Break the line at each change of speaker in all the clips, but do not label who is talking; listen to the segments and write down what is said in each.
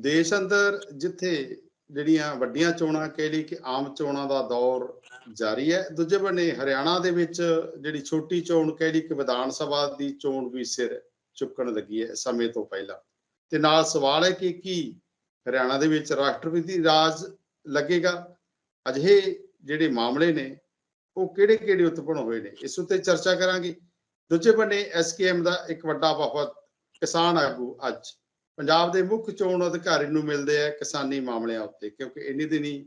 ਦੇਸ਼ ਅੰਦਰ ਜਿੱਥੇ ਜਿਹੜੀਆਂ ਵੱਡੀਆਂ ਚੋਣਾਂ, ਕਹਿ ਲਈ ਕਿ ਆਮ ਚੋਣਾਂ ਦਾ ਦੌਰ ਜਾਰੀ ਹੈ, ਦੂਜੇ ਬੰਨੇ ਹਰਿਆਣਾ ਦੇ ਵਿੱਚ ਜਿਹੜੀ ਛੋਟੀ ਚੋਣ, ਕਹਿ ਕਿ ਵਿਧਾਨ ਸਭਾ ਦੀ ਚੋਣ ਵੀ ਸਿਰ ਚੁੱਕਣ ਲੱਗੀ ਹੈ ਸਮੇਂ ਤੋਂ ਪਹਿਲਾਂ। ਤੇ ਨਾਲ ਸਵਾਲ ਹੈ ਕਿ ਕੀ ਹਰਿਆਣਾ ਦੇ ਵਿੱਚ ਰਾਸ਼ਟਰਪਤੀ ਰਾਜ ਲੱਗੇਗਾ? ਅਜਿਹੇ ਜਿਹੜੇ ਮਾਮਲੇ ਨੇ, ਉਹ ਕਿਹੜੇ ਕਿਹੜੇ ਉਤਪਨ ਹੋਏ ਨੇ? ਇਸ ਉੱਤੇ ਚਰਚਾ ਕਰਾਂਗੇ। ਦੂਜੇ ਬੰਨੇ ਐਸਕੇਐਮ ਦਾ ਇੱਕ ਵੱਡਾ ਵਫਦ ਕਿਸਾਨ ਆਗੂ ਅੱਜ ਪੰਜਾਬ ਦੇ ਮੁੱਖ ਚੋਣ ਅਧਿਕਾਰੀ ਨੂੰ ਮਿਲਦੇ ਆ ਕਿਸਾਨੀ ਮਾਮਲਿਆਂ ਉੱਤੇ ਕਿਉਂਕਿ ਇੰਨੀ ਦਿਨੀ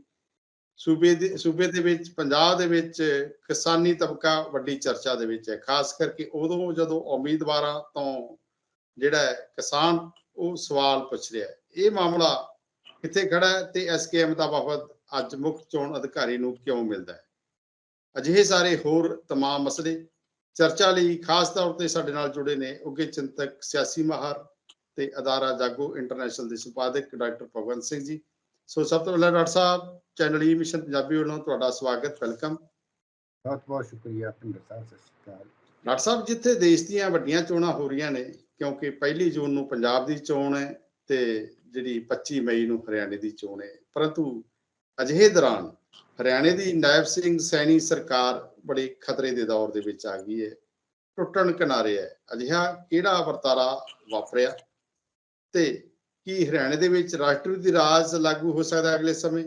ਸੂਬੇ ਦੇ ਸੂਬੇ ਦੇ ਵਿੱਚ ਪੰਜਾਬ ਦੇ ਵਿੱਚ ਕਿਸਾਨੀ ਤਬਕਾ ਵੱਡੀ ਚਰਚਾ ਦੇ ਵਿੱਚ ਹੈ ਖਾਸ ਕਰਕੇ ਉਦੋਂ ਜਦੋਂ ਉਮੀਦਵਾਰਾਂ ਤੋਂ ਜਿਹੜਾ ਹੈ ਕਿਸਾਨ ਉਹ ਸਵਾਲ ਪੁੱਛ ਰਿਹਾ ਹੈ ਇਹ ਮਾਮਲਾ ਕਿੱਥੇ ਖੜਾ ਹੈ ਤੇ ਐਸਕੇਐਮ ਦਾ ਵਫਦ ਅੱਜ ਮੁੱਖ ਚੋਣ ਅਧਿਕਾਰੀ ਨੂੰ ਕਿਉਂ ਮਿਲਦਾ ਹੈ ਅਜਿਹੇ ਸਾਰੇ ਹੋਰ तमाम ਮਸਲੇ ਚਰਚਾ ਲਈ ਖਾਸ ਤੌਰ ਤੇ ਸਾਡੇ ਨਾਲ ਜੁੜੇ ਨੇ ਉੱਗੇ ਚਿੰਤਕ ਸਿਆਸੀ ਮਾਹਰ ਤੇ ਅਦਾਰਾ ਜਾਗੋ ਇੰਟਰਨੈਸ਼ਨਲ ਦੇ ਸੰਪਾਦਕ ਡਾਕਟਰ ਭਗਵੰਤ ਸਿੰਘ ਜੀ। ਸੋ ਸਭ ਤੋਂ ਪਹਿਲਾਂ ਡਾਕਟਰ ਸਾਹਿਬ ਚੈਨਲ ਈ ਮਿਸ਼ਨ ਪੰਜਾਬੀ ਵੱਲੋਂ ਤੁਹਾਡਾ ਸਵਾਗਤ ਵੈਲਕਮ
ਬਹੁਤ ਬਹੁਤ ਸ਼ੁਕਰੀਆ ਪਿੰਦਰ ਸਾਹਿਬ ਸਤਿ ਸ਼੍ਰੀ ਅਕਾਲ।
ਡਾਕਟਰ ਸਾਹਿਬ ਜਿੱਥੇ ਦੇਸ਼ ਦੀਆਂ ਵੱਡੀਆਂ ਚੋਣਾਂ ਹੋ ਰਹੀਆਂ ਨੇ ਕਿਉਂਕਿ ਪਹਿਲੀ ਜੂਨ ਨੂੰ ਪੰਜਾਬ ਦੀ ਚੋਣ ਹੈ ਤੇ ਜਿਹੜੀ 25 ਮਈ ਨੂੰ ਹਰਿਆਣੇ ਦੀ ਚੋਣ ਹੈ। ਪਰੰਤੂ ਅਜਿਹੇ ਦੌਰਾਨ ਹਰਿਆਣੇ ਦੀ ਨਾਇਬ ਸਿੰਘ ਸੈਣੀ ਸਰਕਾਰ ਬੜੇ ਖਤਰੇ ਦੇ ਦੌਰ ਦੇ ਵਿੱਚ ਆ ਗਈ ਹੈ। ਟੁੱਟਣ ਕਿਨਾਰੇ ਹੈ। ਅਜਿਹਾ ਕਿਹੜਾ ਵਰਤਾਰਾ ਵਾਪਰਿਆ? ਤੇ ਕੀ ਹਰਿਆਣੇ ਦੇ ਵਿੱਚ ਰਾਸ਼ਟਰਪਤੀ ਰਾਜ ਲਾਗੂ ਹੋ ਸਕਦਾ ਹੈ ਅਗਲੇ ਸਮੇਂ?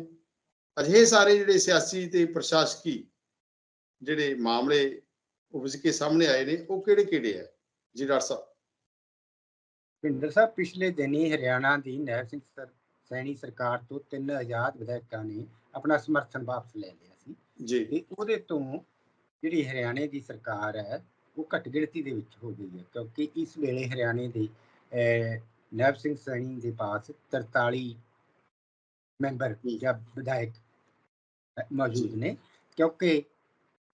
ਅਜਿਹੇ ਸਾਰੇ ਜਿਹੜੇ ਸਿਆਸੀ ਤੇ ਪ੍ਰਸ਼ਾਸਕੀ ਜਿਹੜੇ ਮਾਮਲੇ ਉਪਜ ਕੇ ਸਾਹਮਣੇ ਆਏ ਨੇ ਉਹ ਕਿਹੜੇ ਕਿਹੜੇ ਹੈ? ਜੀ ਡਾਕਟਰ ਸਾਹਿਬ।
ਪਿੰਦਰ ਸਾਹਿਬ ਪਿਛਲੇ ਦਿਨੀ ਹਰਿਆਣਾ ਦੀ ਨਹਿਰ ਸਿੰਘ ਸਰ ਸੈਣੀ ਸਰਕਾਰ ਤੋਂ ਤਿੰਨ ਆਜ਼ਾਦ ਵਿਧਾਇਕਾਂ ਨੇ ਆਪਣਾ ਸਮਰਥਨ ਵਾਪਸ ਲੈ ਲਿਆ ਸੀ।
ਜੀ।
ਤੇ ਉਹਦੇ ਤੋਂ ਜਿਹੜੀ ਹਰਿਆਣੇ ਦੀ ਸਰਕਾਰ ਹੈ ਉਹ ਘੱਟ ਗਿਣਤੀ ਦੇ ਵਿੱਚ ਹੋ ਗਈ ਹੈ ਕਿਉਂਕਿ ਇਸ ਵੇਲੇ ਹਰਿਆਣੇ ਦੇ ਨੈਬ ਸਿੰਘ ਸੈਣੀ ਦੇ ਪਾਸ 43 ਮੈਂਬਰ ਜਾਂ ਵਿਧਾਇਕ ਮੌਜੂਦ। ਨੇ ਕਿਉਂਕਿ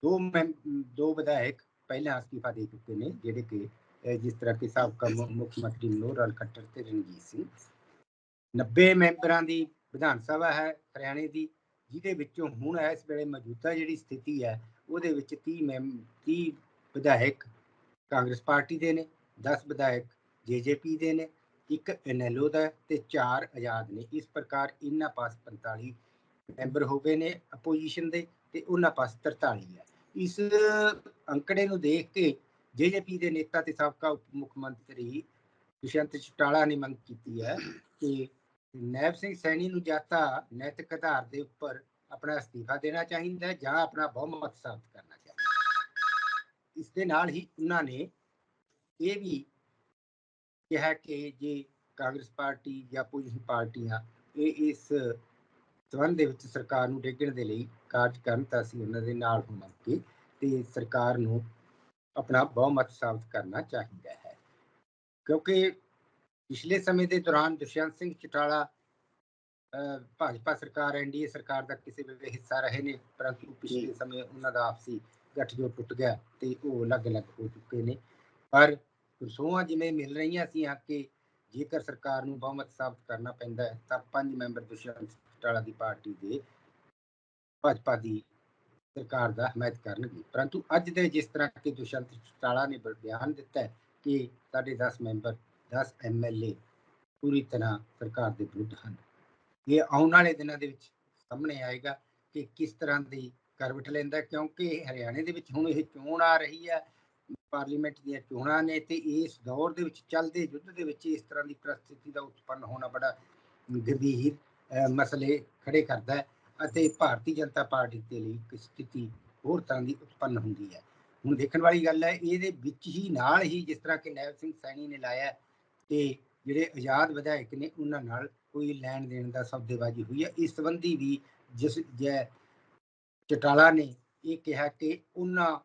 ਦੋ ਮੈਂਬ- ਦੋ ਵਿਧਾਇਕ ਪਹਿਲਾਂ ਅਸਤੀਫਾ ਦੇ ਚੁੱਕੇ ਨੇ ਜਿਹੜੇ ਕਿ ਜਿਸ ਤਰ੍ਹਾਂ ਕਿ ਸਾਬਕਾ ਮੁ- ਮੁੱਖ ਮੰਤਰੀ ਮਨੋਹਰ ਲਾਲ ਖੱਟਰ ਤੇ ਰਣਜੀਤ ਸਿੰਘ। 90 ਮੈਂਬਰਾਂ ਦੀ ਵਿਧਾਨ ਸਭਾ ਹੈ ਹਰਿਆਣੇ ਦੀ ਜਿਹਦੇ ਵਿੱਚੋਂ ਹੁਣ ਇਸ ਵੇਲੇ ਮੌਜੂਦਾ ਜਿਹੜੀ ਸਥਿਤੀ ਹੈ ਉਹਦੇ ਵਿੱਚ 30 ਮੈਂਬ 30 ਵਿਧਾਇਕ ਕਾਂਗਰਸ ਪਾਰਟੀ ਦੇ ਨੇ 10 ਵਿਧਾਇਕ ਜੇਜੇਪੀ ਦੇ ਨੇ ਇੱਕ ਐਨਐਲਓ ਦਾ ਤੇ ਚਾਰ ਆਜ਼ਾਦ ਨੇ। ਇਸ ਪ੍ਰਕਾਰ ਇਹਨਾਂ ਪਾਸ 45 ਮੈਂਬਰ ਹੋ ਗਏ ਨੇ ਅਪੋਜੀਸ਼ਨ ਦੇ ਤੇ ਉਹਨਾਂ ਪਾਸ 43 ਹੈ। ਇਸ ਅੰਕੜੇ ਨੂੰ ਦੇਖ ਕੇ ਜੇਜੇਪੀ ਦੇ ਨੇਤਾ ਤੇ ਸਾਬਕਾ ਉਪ ਮੁੱਖ ਮੰਤਰੀ ਦੁਸ਼ਯੰਤ ਚੌਟਾਲਾ ਨੇ ਮੰਗ ਕੀਤੀ ਹੈ ਕਿ ਨੈਬ ਸਿੰਘ ਸੈਣੀ ਨੂੰ ਜਾਂ ਤਾਂ ਨੈਤਿਕ ਆਧਾਰ ਦੇ ਉੱਪਰ ਆਪਣਾ ਅਸਤੀਫਾ ਦੇਣਾ ਚਾਹੀਦਾ ਹੈ ਜਾਂ ਆਪਣਾ ਬਹੁਮਤ ਸਾਬਤ ਕਰਨਾ ਚਾਹੀਦਾ ਇਸ ਦੇ ਨਾਲ ਹੀ ਉਹਨਾਂ ਨੇ ਇਹ ਵੀ ਕਿਹਾ ਕਿ ਜੇ ਕਾਂਗਰਸ ਪਾਰਟੀ ਜਾਂ ਪੋਜੀਸ਼ਨ ਪਾਰਟੀਆਂ ਇਹ ਇਸ ਸੰਬੰਧ ਦੇ ਵਿੱਚ ਸਰਕਾਰ ਨੂੰ ਡੇਗਣ ਦੇ ਲਈ ਕਾਰਜ ਕਰਨ ਤਾਂ ਅਸੀਂ ਉਹਨਾਂ ਦੇ ਨਾਲ ਹੋਵਾਂਗੇ ਤੇ ਸਰਕਾਰ ਨੂੰ ਆਪਣਾ ਬਹੁਮਤ ਸਾਬਤ ਕਰਨਾ ਚਾਹੀਦਾ ਹੈ। ਕਿਉਂਕਿ ਪਿਛਲੇ ਸਮੇਂ ਦੇ ਦੌਰਾਨ ਦੁਸ਼ਯੰਤ ਸਿੰਘ ਚਟਾਲਾ ਭਾਜਪਾ ਸਰਕਾਰ ਐਨਡੀਏ ਸਰਕਾਰ ਦਾ ਕਿਸੇ ਵੇਲੇ ਹਿੱਸਾ ਰਹੇ ਨੇ ਪਰੰਤੂ ਪਿਛਲੇ ਸਮੇਂ ਉਹਨਾਂ ਦਾ ਆਪਸੀ ਗੱਠਜੋੜ ਟੁੱਟ ਗਿਆ ਤੇ ਉਹ ਅਲੱਗ-ਅਲੱਗ ਹੋ ਚੁੱਕੇ ਨੇ। ਪਰ ਰਸੂਆਂ ਜਿਵੇਂ ਮਿਲ ਰਹੀਆਂ ਸੀ ਕਿ ਜੇਕਰ ਸਰਕਾਰ ਨੂੰ ਬਹੁਮਤ ਸਾਬਤ ਕਰਨਾ ਪੈਂਦਾ ਹੈ, ਤਾਂ ਪੰਜ ਮੈਂਬਰ ਦੁਸ਼ਯੰਤ ਚਟਾਲਾ ਦੀ ਪਾਰਟੀ ਦੇ ਭਾਜਪਾ ਦੀ ਸਰਕਾਰ ਦਾ ਹਮਾਇਤ ਕਰਨਗੇ। ਪਰੰਤੂ ਅੱਜ ਦੇ ਜਿਸ ਤਰ੍ਹਾਂ ਕਿ ਦੁਸ਼ਯੰਤ ਚਟਾਲਾ ਨੇ ਬਿਆਨ ਦਿੱਤਾ ਕਿ ਸਾਡੇ 10 ਮੈਂਬਰ 10 ਐਮਐਲਏ ਪੂਰੀ ਤਰ੍ਹਾਂ ਸਰਕਾਰ ਦੇ ਵਿਰੁੱਧ ਹਨ। ਇਹ ਆਉਣ ਵਾਲੇ ਦਿਨਾਂ ਦੇ ਵਿੱਚ ਸਾਹਮਣੇ ਆਏਗਾ ਕਿ ਕਿਸ ਤਰ੍ਹਾਂ ਦੀ ਕਰਵਟ ਲੈਂਦਾ ਕਿਉਂਕਿ ਹਰਿਆਣੇ ਦੇ ਵਿੱਚ ਹੁਣ ਇਹ ਚੋਣ ਆ ਰਹੀ ਹੈ ਪਾਰਲੀਮੈਂਟ ਦੀਆਂ ਚੋਣਾਂ ਨੇ ਤੇ ਇਸ ਦੌਰ ਦੇ ਵਿੱਚ ਚੱਲਦੇ ਯੁੱਧ ਦੇ ਵਿੱਚ ਇਸ ਤਰ੍ਹਾਂ ਦੀ ਪ੍ਰਸਥਿਤੀ ਦਾ ਉਤਪੰਨ ਹੋਣਾ ਬੜਾ ਗੰਭੀਰ ਮਸਲੇ ਖੜੇ ਕਰਦਾ ਹੈ ਅਤੇ ਭਾਰਤੀ ਜਨਤਾ ਪਾਰਟੀ ਦੇ ਲਈ ਇੱਕ ਸਥਿਤੀ ਹੋਰ ਤਰ੍ਹਾਂ ਦੀ ਉਤਪੰਨ ਹੁੰਦੀ ਹੈ। ਹੁਣ ਦੇਖਣ ਵਾਲੀ ਗੱਲ ਹੈ, ਇਹਦੇ ਵਿੱਚ ਹੀ ਨਾਲ ਹੀ ਜਿਸ ਤਰ੍ਹਾਂ ਕਿ ਨੈਬ ਸਿੰਘ ਸੈਣੀ ਨੇ ਲਾਇਆ ਹੈ ਕਿ ਜਿਹੜੇ ਆਜ਼ਾਦ ਵਿਧਾਇਕ ਨੇ, ਉਹਨਾਂ ਨਾਲ ਕੋਈ ਲੈਣ ਦੇਣ ਦਾ ਸੌਦੇਬਾਜ਼ੀ ਹੋਈ ਹੈ। ਇਸ ਸੰਬੰਧੀ ਵੀ ਜਿਸ ਜੈ ਚਟਾਲਾ ਨੇ ਇਹ ਕਿਹਾ ਕਿ ਉਹਨਾਂ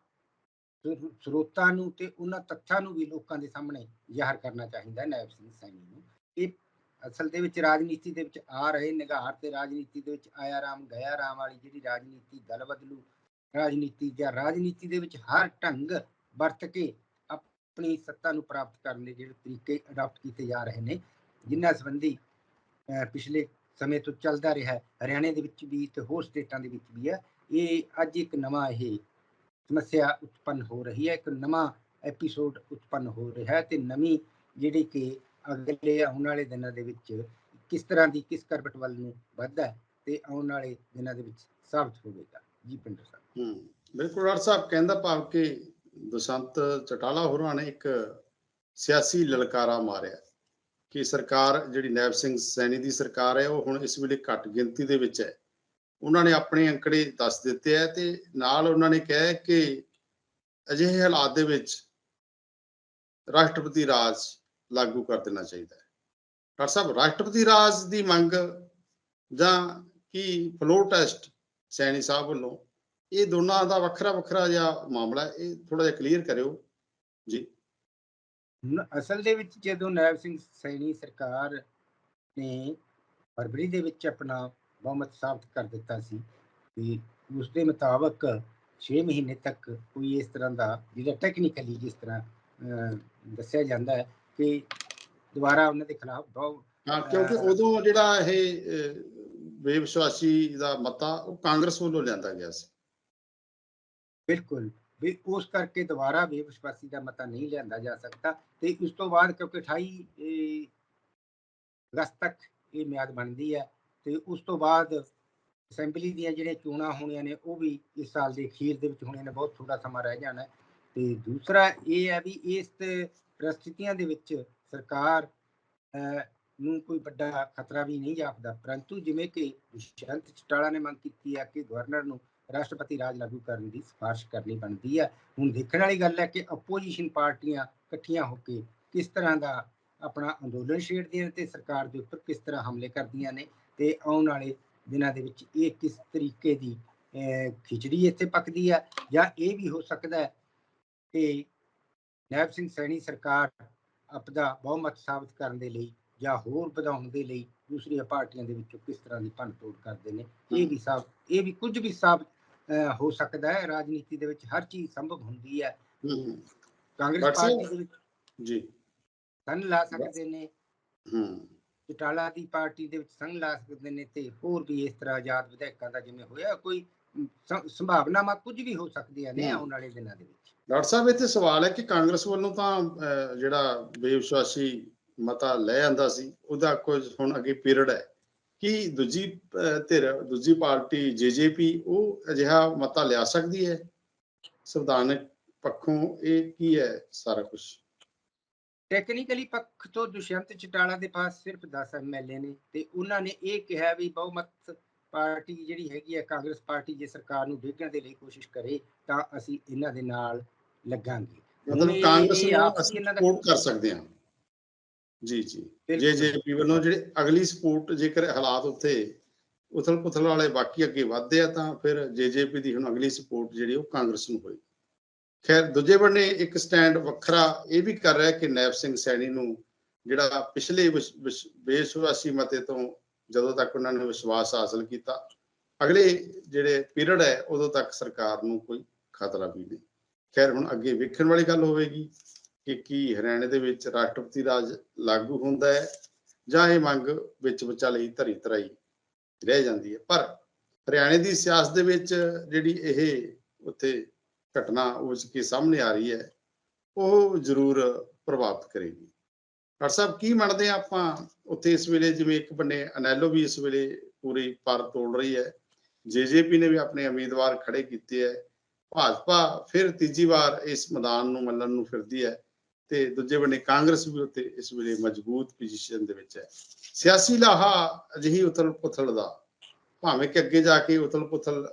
ਸਰੋਤਾਂ ਨੂੰ ਤੇ ਉਹਨਾਂ ਤੱਥਾਂ ਨੂੰ ਵੀ ਲੋਕਾਂ ਦੇ ਸਾਹਮਣੇ ਜ਼ਾਹਰ ਕਰਨਾ ਚਾਹੀਦਾ ਹੈ ਨਾਇਬ ਸਿੰਘ ਸੈਣੀ ਨੂੰ। ਇਹ ਅਸਲ ਦੇ ਵਿੱਚ ਰਾਜਨੀਤੀ ਦੇ ਵਿੱਚ ਆ ਰਹੇ ਨਿਗਾਰ ਤੇ ਰਾਜਨੀਤੀ ਦੇ ਵਿੱਚ ਆਇਆ ਰਾਮ ਗਿਆ ਰਾਮ ਵਾਲੀ ਜਿਹੜੀ ਰਾਜਨੀਤੀ ਦਲ ਬਦਲੂ, ਰਾਜਨੀਤੀ ਜਾਂ ਰਾਜਨੀਤੀ ਦੇ ਵਿੱਚ ਹਰ ਢੰਗ ਵਰਤ ਕੇ ਆਪਣੀ ਸੱਤਾ ਨੂੰ ਪ੍ਰਾਪਤ ਕਰਨ ਦੇ ਜਿਹੜੇ ਤਰੀਕੇ ਅਡਾਪਟ ਕੀਤੇ ਜਾ ਰਹੇ ਨੇ, ਜਿਨ੍ਹਾਂ ਸੰਬੰਧੀ ਪਿਛਲੇ ਸਮੇਂ ਤੋਂ ਚੱਲਦਾ ਰਿਹਾ ਹਰਿਆਣੇ ਦੇ ਵਿੱਚ ਵੀ ਤੇ ਹੋਰ ਸਟੇਟਾਂ ਦੇ ਵਿੱਚ ਵੀ ਹੈ। ਇਹ ਅੱਜ ਇੱਕ ਨਵਾਂ ਇਹ ਸਮੱਸਿਆ ਉਤਪੰਨ ਹੋ ਰਹੀ ਹੈ, ਇੱਕ ਨਵਾਂ ਐਪੀਸੋਡ ਉਤਪੰਨ ਹੋ ਰਿਹਾ ਹੈ ਤੇ ਨਵੀਂ ਜਿਹੜੀ ਕਿ ਅਗਲੇ ਆਉਣ ਵਾਲੇ ਦਿਨਾਂ ਦੇ ਵਿੱਚ ਕਿਸ ਤਰ੍ਹਾਂ ਦੀ ਕਿਸ ਕਰਵਟ ਵੱਲ ਨੂੰ ਵੱਧਦਾ ਤੇ ਆਉਣ ਵਾਲੇ ਦਿਨਾਂ ਦੇ ਵਿੱਚ ਸਾਬਤ ਹੋਵੇਗਾ। ਜੀ ਪਿੰਡਰ ਸਾਹਿਬ।
ਹੂੰ, ਬਿਲਕੁਲ ਡਾਕਟਰ ਸਾਹਿਬ ਕਹਿੰਦਾ ਭਾਵ ਕਿ ਬਸੰਤ ਚਟਾਲਾ ਹੋਰਾਂ ਨੇ ਇੱਕ ਸਿਆਸੀ ਲਲਕਾਰਾ ਮਾਰਿਆ ਕਿ ਸਰਕਾਰ ਜਿਹੜੀ ਨੈਬ ਸਿੰਘ ਸੈਣੀ ਦੀ ਸਰਕਾਰ ਹੈ, ਉਹ ਹੁਣ ਇਸ ਵੇਲੇ ਘੱਟ ਗਿਣਤੀ ਦੇ ਵਿੱਚ ਹੈ। ਉਹਨਾਂ ਨੇ ਆਪਣੇ ਅੰਕੜੇ ਦੱਸ ਦਿੱਤੇ ਹੈ ਤੇ ਨਾਲ ਉਹਨਾਂ ਨੇ ਕਿਹਾ ਕਿ ਅਜਿਹੇ ਹਾਲਾਤ ਦੇ ਵਿੱਚ ਰਾਸ਼ਟਰਪਤੀ ਰਾਜ ਲਾਗੂ ਕਰ ਦੇਣਾ ਚਾਹੀਦਾ ਹੈ। ਡਾਕਟਰ ਸਾਹਿਬ, ਰਾਸ਼ਟਰਪਤੀ ਰਾਜ ਦੀ ਮੰਗ ਜਾਂ ਕੀ ਫਲੋਰ ਟੈਸਟ ਸੈਣੀ ਸਾਹਿਬ ਵੱਲੋਂ, ਇਹ ਦੋਨਾਂ ਦਾ ਵੱਖਰਾ ਵੱਖਰਾ ਜਿਹਾ ਮਾਮਲਾ ਇਹ ਥੋੜਾ ਜਿਹਾ ਕਲੀਅਰ ਕਰਿਓ। ਜੀ।
ਅਸਲ ਦੇ ਵਿੱਚ ਜਦੋਂ ਨਾਇਬ ਸਿੰਘ ਸੈਣੀ ਸਰਕਾਰ ਨੇ ਫਰਵਰੀ ਦੇ ਵਿੱਚ ਆਪਣਾ ਬਹੁਮਤ ਸਾਬਤ ਕਰ ਦਿੱਤਾ ਸੀ ਕਿ ਉਸ ਦੇ ਮੁਤਾਬਕ 6 ਮਹੀਨੇ ਤੱਕ ਕੋਈ ਇਸ ਤਰ੍ਹਾਂ ਦਾ ਜਿਹੜਾ ਟੈਕਨੀਕਲੀ ਜਿਸ ਤਰ੍ਹਾਂ ਦੱਸਿਆ ਜਾਂਦਾ ਹੈ ਕਿ ਦੁਬਾਰਾ ਉਹਨਾਂ ਦੇ ਖਿਲਾਫ ਬਹੁ
ਹਾਂ ਕਿਉਂਕਿ ਉਦੋਂ ਜਿਹੜਾ ਇਹ ਬੇਵਿਸ਼ਵਾਸੀ ਦਾ ਮਤਾ ਉਹ ਕਾਂਗਰਸ ਵੱਲੋਂ ਲਿਆਂਦਾ ਗਿਆ ਸੀ।
ਬਿਲਕੁਲ ਵੀ ਉਸ ਕਰਕੇ ਦੁਬਾਰਾ ਬੇਵਿਸ਼ਵਾਸੀ ਦਾ ਮਤਾ ਨਹੀਂ ਲਿਆਂਦਾ ਜਾ ਸਕਦਾ ਤੇ ਉਸ ਤੋਂ ਬਾਅਦ ਕਿਉਂਕਿ 28 ਇਹ, ਅਗਸਤ ਤੱਕ ਇਹ ਮਿਆਦ ਬਣਦੀ ਹੈ ਤੇ ਉਸ ਤੋਂ ਬਾਅਦ ਅਸੈਂਬਲੀ ਦੀਆਂ ਜਿਹੜੀਆਂ ਚੋਣਾਂ ਹੋਣੀਆਂ ਨੇ, ਉਹ ਵੀ ਇਸ ਸਾਲ ਦੇ ਅਖੀਰ ਦੇ ਵਿੱਚ ਹੋਣੀਆਂ ਨੇ, ਬਹੁਤ ਥੋੜਾ ਸਮਾਂ ਰਹਿ ਜਾਣਾ ਹੈ। ਤੇ ਦੂਸਰਾ ਇਹ ਹੈ ਵੀ ਇਸ ਪ੍ਰਸਥਿਤੀਆਂ ਦੇ ਵਿੱਚ ਸਰਕਾਰ ਨੂੰ ਕੋਈ ਵੱਡਾ ਖਤਰਾ ਵੀ ਨਹੀਂ ਜਾਪਦਾ, ਪਰੰਤੂ ਜਿਵੇਂ ਕਿ ਦੁਸ਼ਯੰਤ ਚਟਾਲਾ ਨੇ ਮੰਗ ਕੀਤੀ ਹੈ ਕਿ ਗਵਰਨਰ ਨੂੰ ਰਾਸ਼ਟਰਪਤੀ ਰਾਜ ਲਾਗੂ ਕਰਨ ਦੀ ਸਿਫਾਰਿਸ਼ ਕਰਨੀ ਬਣਦੀ ਹੈ। ਹੁਣ ਦੇਖਣ ਵਾਲੀ ਗੱਲ ਹੈ ਕਿ ਆਪੋਜੀਸ਼ਨ ਪਾਰਟੀਆਂ ਇਕੱਠੀਆਂ ਹੋ ਕੇ ਕਿਸ ਤਰ੍ਹਾਂ ਦਾ ਆਪਣਾ ਅੰਦੋਲਨ ਛੇੜਦੀਆਂ ਨੇ ਤੇ ਸਰਕਾਰ ਦੇ ਉੱਪਰ ਕਿਸ ਤਰ੍ਹਾਂ ਹਮਲੇ ਕਰਦੀਆਂ ਨੇ। ਤੇ ਆਉਣ ਵਾਲੇ ਦਿਨਾਂ ਦੇ ਵਿੱਚ ਇਹ ਕਿਸ ਤਰੀਕੇ ਦੀ ਖਿਚੜੀ ਇੱਥੇ ਪੱਕਦੀ ਹੈ ਜਾਂ ਇਹ ਵੀ ਹੋ ਸਕਦਾ ਹੈ ਕਿ ਨਾਇਬ ਸਿੰਘ ਸੈਣੀ ਸਰਕਾਰ ਆਪਦਾ ਬਹੁਮਤ ਸਾਬਤ ਕਰਨ ਦੇ ਲਈ ਜਾਂ ਹੋਰ ਵਧਾਉਣ ਦੇ ਲਈ ਦੂਸਰੀਆਂ ਪਾਰਟੀਆਂ ਦੇ ਵਿੱਚੋਂ ਕਿਸ ਤਰ੍ਹਾਂ ਦੀ ਭੰਨ ਤੋੜ ਕਰਦੇ ਨੇ? ਇਹ ਵੀ ਸਾਬ ਇਹ ਵੀ ਕੁਝ ਵੀ ਅਹ, ਹੋ ਸਕਦਾ ਹੈ ਰਾਜਨੀਤੀ ਦੇ ਵਿੱਚ ਹਰ ਚੀਜ਼ ਸੰਭਵ ਹੁੰਦੀ ਹੈ। ਕਾਂਗਰਸ ਪਾਰਟੀ ਦੇ ਵਿੱਚ
ਜੀ।
ਸੰਨ ਲਾ ਸਕਦੇ ਨੇ।
ਹੂੰ।
ਚਟਾਲਾ ਦੀ ਪਾਰਟੀ ਦੇ ਵਿੱਚ ਸੰਨ ਲਾ ਸਕਦੇ ਨੇ ਤੇ ਹੋਰ ਵੀ ਇਸ ਤਰ੍ਹਾਂ ਆਜ਼ਾਦ ਵਿਧਾਇਕਾਂ ਦਾ ਜਿਵੇਂ ਹੋਇਆ, ਕੋਈ ਸੰਭਾਵਨਾਵਾਂ ਕੁਝ ਵੀ ਹੋ ਸਕਦੀਆਂ ਨੇ ਆਉਣ ਵਾਲੇ ਦਿਨਾਂ ਦੇ ਵਿੱਚ?
ਡਾਕਟਰ ਸਾਹਿਬ, ਇੱਥੇ ਸਵਾਲ ਹੈ ਕਿ ਕਾਂਗਰਸ ਵੱਲੋਂ ਤਾਂ ਜਿਹੜਾ ਬੇਵਿਸ਼ਵਾਸੀ ਮਤਾ ਲੈ ਆਂਦਾ ਸੀ, ਉਹਦਾ ਕੁਝ ਹੁਣ ਅੱਗੇ ਪੀਰੀਅਡ ਹੈ। ਕਿ ਦੂਜੀ ਧਿਰ, ਦੂਜੀ ਪਾਰਟੀ ਜੇਜੇਪੀ ਉਹ ਅਜਿਹਾ ਮਤਾ ਲਿਆ ਸਕਦੀ ਹੈ? ਸੰਵਿਧਾਨਕ ਪੱਖੋਂ ਇਹ ਕੀ ਹੈ ਸਾਰਾ ਕੁਝ
ਟੈਕਨੀਕਲੀ ਪੱਖ ਤੋਂ ਦੁਸ਼ਯੰਤ ਚਟਾਲਾ ਦੇ ਪਾਸ ਸਿਰਫ 10 ਐਮਐਲਏ ਨੇ ਤੇ ਉਹਨਾਂ ਨੇ ਇਹ ਕਿਹਾ ਵੀ ਬਹੁਮਤ ਪਾਰਟੀ ਜਿਹੜੀ ਹੈਗੀ ਹੈ ਕਾਂਗਰਸ ਪਾਰਟੀ ਜੇ ਸਰਕਾਰ ਨੂੰ ਡੇਗਣ ਦੇ ਲਈ ਕੋਸ਼ਿਸ਼ ਕਰੇ ਤਾਂ ਅਸੀਂ ਇਹਨਾਂ ਦੇ ਨਾਲ ਲੱਗਾਂਗੇ।
ਮਤਲਬ ਕਾਂਗਰਸ ਨੂੰ ਅਸੀਂ ਸਪੋਰਟ ਕਰ ਸਕਦੇ ਹਾਂ। ਜੀ ਜੀ।
ਬਿਲਕੁਲ।
ਜੇਜੇਪੀ ਵੱਲੋਂ ਜਿਹੜੇ ਅਗਲੀ ਸਪੋਰਟ ਜੇਕਰ ਹਾਲਾਤ ਉੱਥੇ ਉਥਲ ਪੁਥਲ ਵਾਲੇ ਬਾਕੀ ਅੱਗੇ ਵਧਦੇ ਆ ਤਾਂ ਫਿਰ ਜੇਜੇਪੀ ਦੀ ਹੁਣ ਅਗਲੀ ਸਪੋਰਟ ਜਿਹੜੀ ਉਹ ਕਾਂਗਰਸ ਨੂੰ ਹੋਈ ਖੈਰ, ਦੂਜੇ ਬੰਨੇ ਇੱਕ ਸਟੈਂਡ ਵੱਖਰਾ ਇਹ ਵੀ ਕਰ ਰਿਹਾ ਕਿ ਨੈਬ ਸਿੰਘ ਸੈਣੀ ਨੂੰ ਜਿਹੜਾ ਪਿਛਲੇ ਵਿਸ਼- ਮਤੇ ਤੋਂ ਜਦੋਂ ਤੱਕ ਉਹਨਾਂ ਨੇ ਵਿਸ਼ਵਾਸ ਹਾਸਲ ਕੀਤਾ, ਅਗਲੇ ਜਿਹੜੇ ਪੀਰੀਅਡ ਹੈ, ਉਦੋਂ ਤੱਕ ਸਰਕਾਰ ਨੂੰ ਕੋਈ ਖਤਰਾ ਵੀ ਨਹੀਂ। ਖੈਰ, ਹੁਣ ਅੱਗੇ ਵੇਖਣ ਵਾਲੀ ਗੱਲ ਹੋਵੇਗੀ ਕਿ ਕੀ ਹਰਿਆਣੇ ਦੇ ਵਿੱਚ ਰਾਸ਼ਟਰਪਤੀ ਰਾਜ ਲਾਗੂ ਹੁੰਦਾ ਹੈ ਜਾਂ ਇਹ ਮੰਗ ਵਿੱਚ ਵਿਚਾਲੇ ਹੀ ਧਰੀ ਧਰਾਈ ਰਹਿ ਜਾਂਦੀ ਹੈ। ਪਰ ਹਰਿਆਣੇ ਦੀ ਸਿਆਸਤ ਦੇ ਵਿੱਚ ਜਿਹੜੀ ਇਹ ਉੱਥੇ ਘਟਨਾ ਉਸ ਕੇ ਸਾਹਮਣੇ ਆ ਰਹੀ ਹੈ, ਉਹ ਜ਼ਰੂਰ ਪ੍ਰਭਾਵਿਤ ਕਰੇਗੀ। ਡਾਕਟਰ ਸਾਹਿਬ, ਕੀ ਮੰਨਦੇ ਆ ਆਪਾਂ ਉੱਥੇ ਇਸ ਵੇਲੇ ਜਿਵੇਂ ਇੱਕ ਬੰਨੇ ਅਨੈਲੋ ਵੀ ਇਸ ਵੇਲੇ ਪੂਰੀ ਪਰ ਤੋੜ ਰਹੀ ਹੈ ਜੇਜੇਪੀ ਨੇ ਵੀ ਆਪਣੇ ਉਮੀਦਵਾਰ ਖੜੇ ਕੀਤੇ ਹੈ, ਭਾਜਪਾ ਫਿਰ ਤੀਜੀ ਵਾਰ ਇਸ ਮੈਦਾਨ ਨੂੰ ਮੱਲਣ ਨੂੰ ਫਿਰਦੀ ਹੈ ਤੇ ਦੂਜੇ ਬੰਨੇ ਕਾਂਗਰਸ ਵੀ ਉੱਤੇ ਇਸ ਵੇਲੇ ਮਜ਼ਬੂਤ ਪੋਜੀਸ਼ਨ ਦੇ ਵਿੱਚ ਹੈ। ਸਿਆਸੀ ਲਾਹਾ ਅਜਿਹੀ ਉਥਲ ਪੁਥਲ ਦਾ, ਭਾਵੇਂ ਕਿ ਅੱਗੇ ਜਾ ਕੇ ਉਥਲ ਪੁਥਲ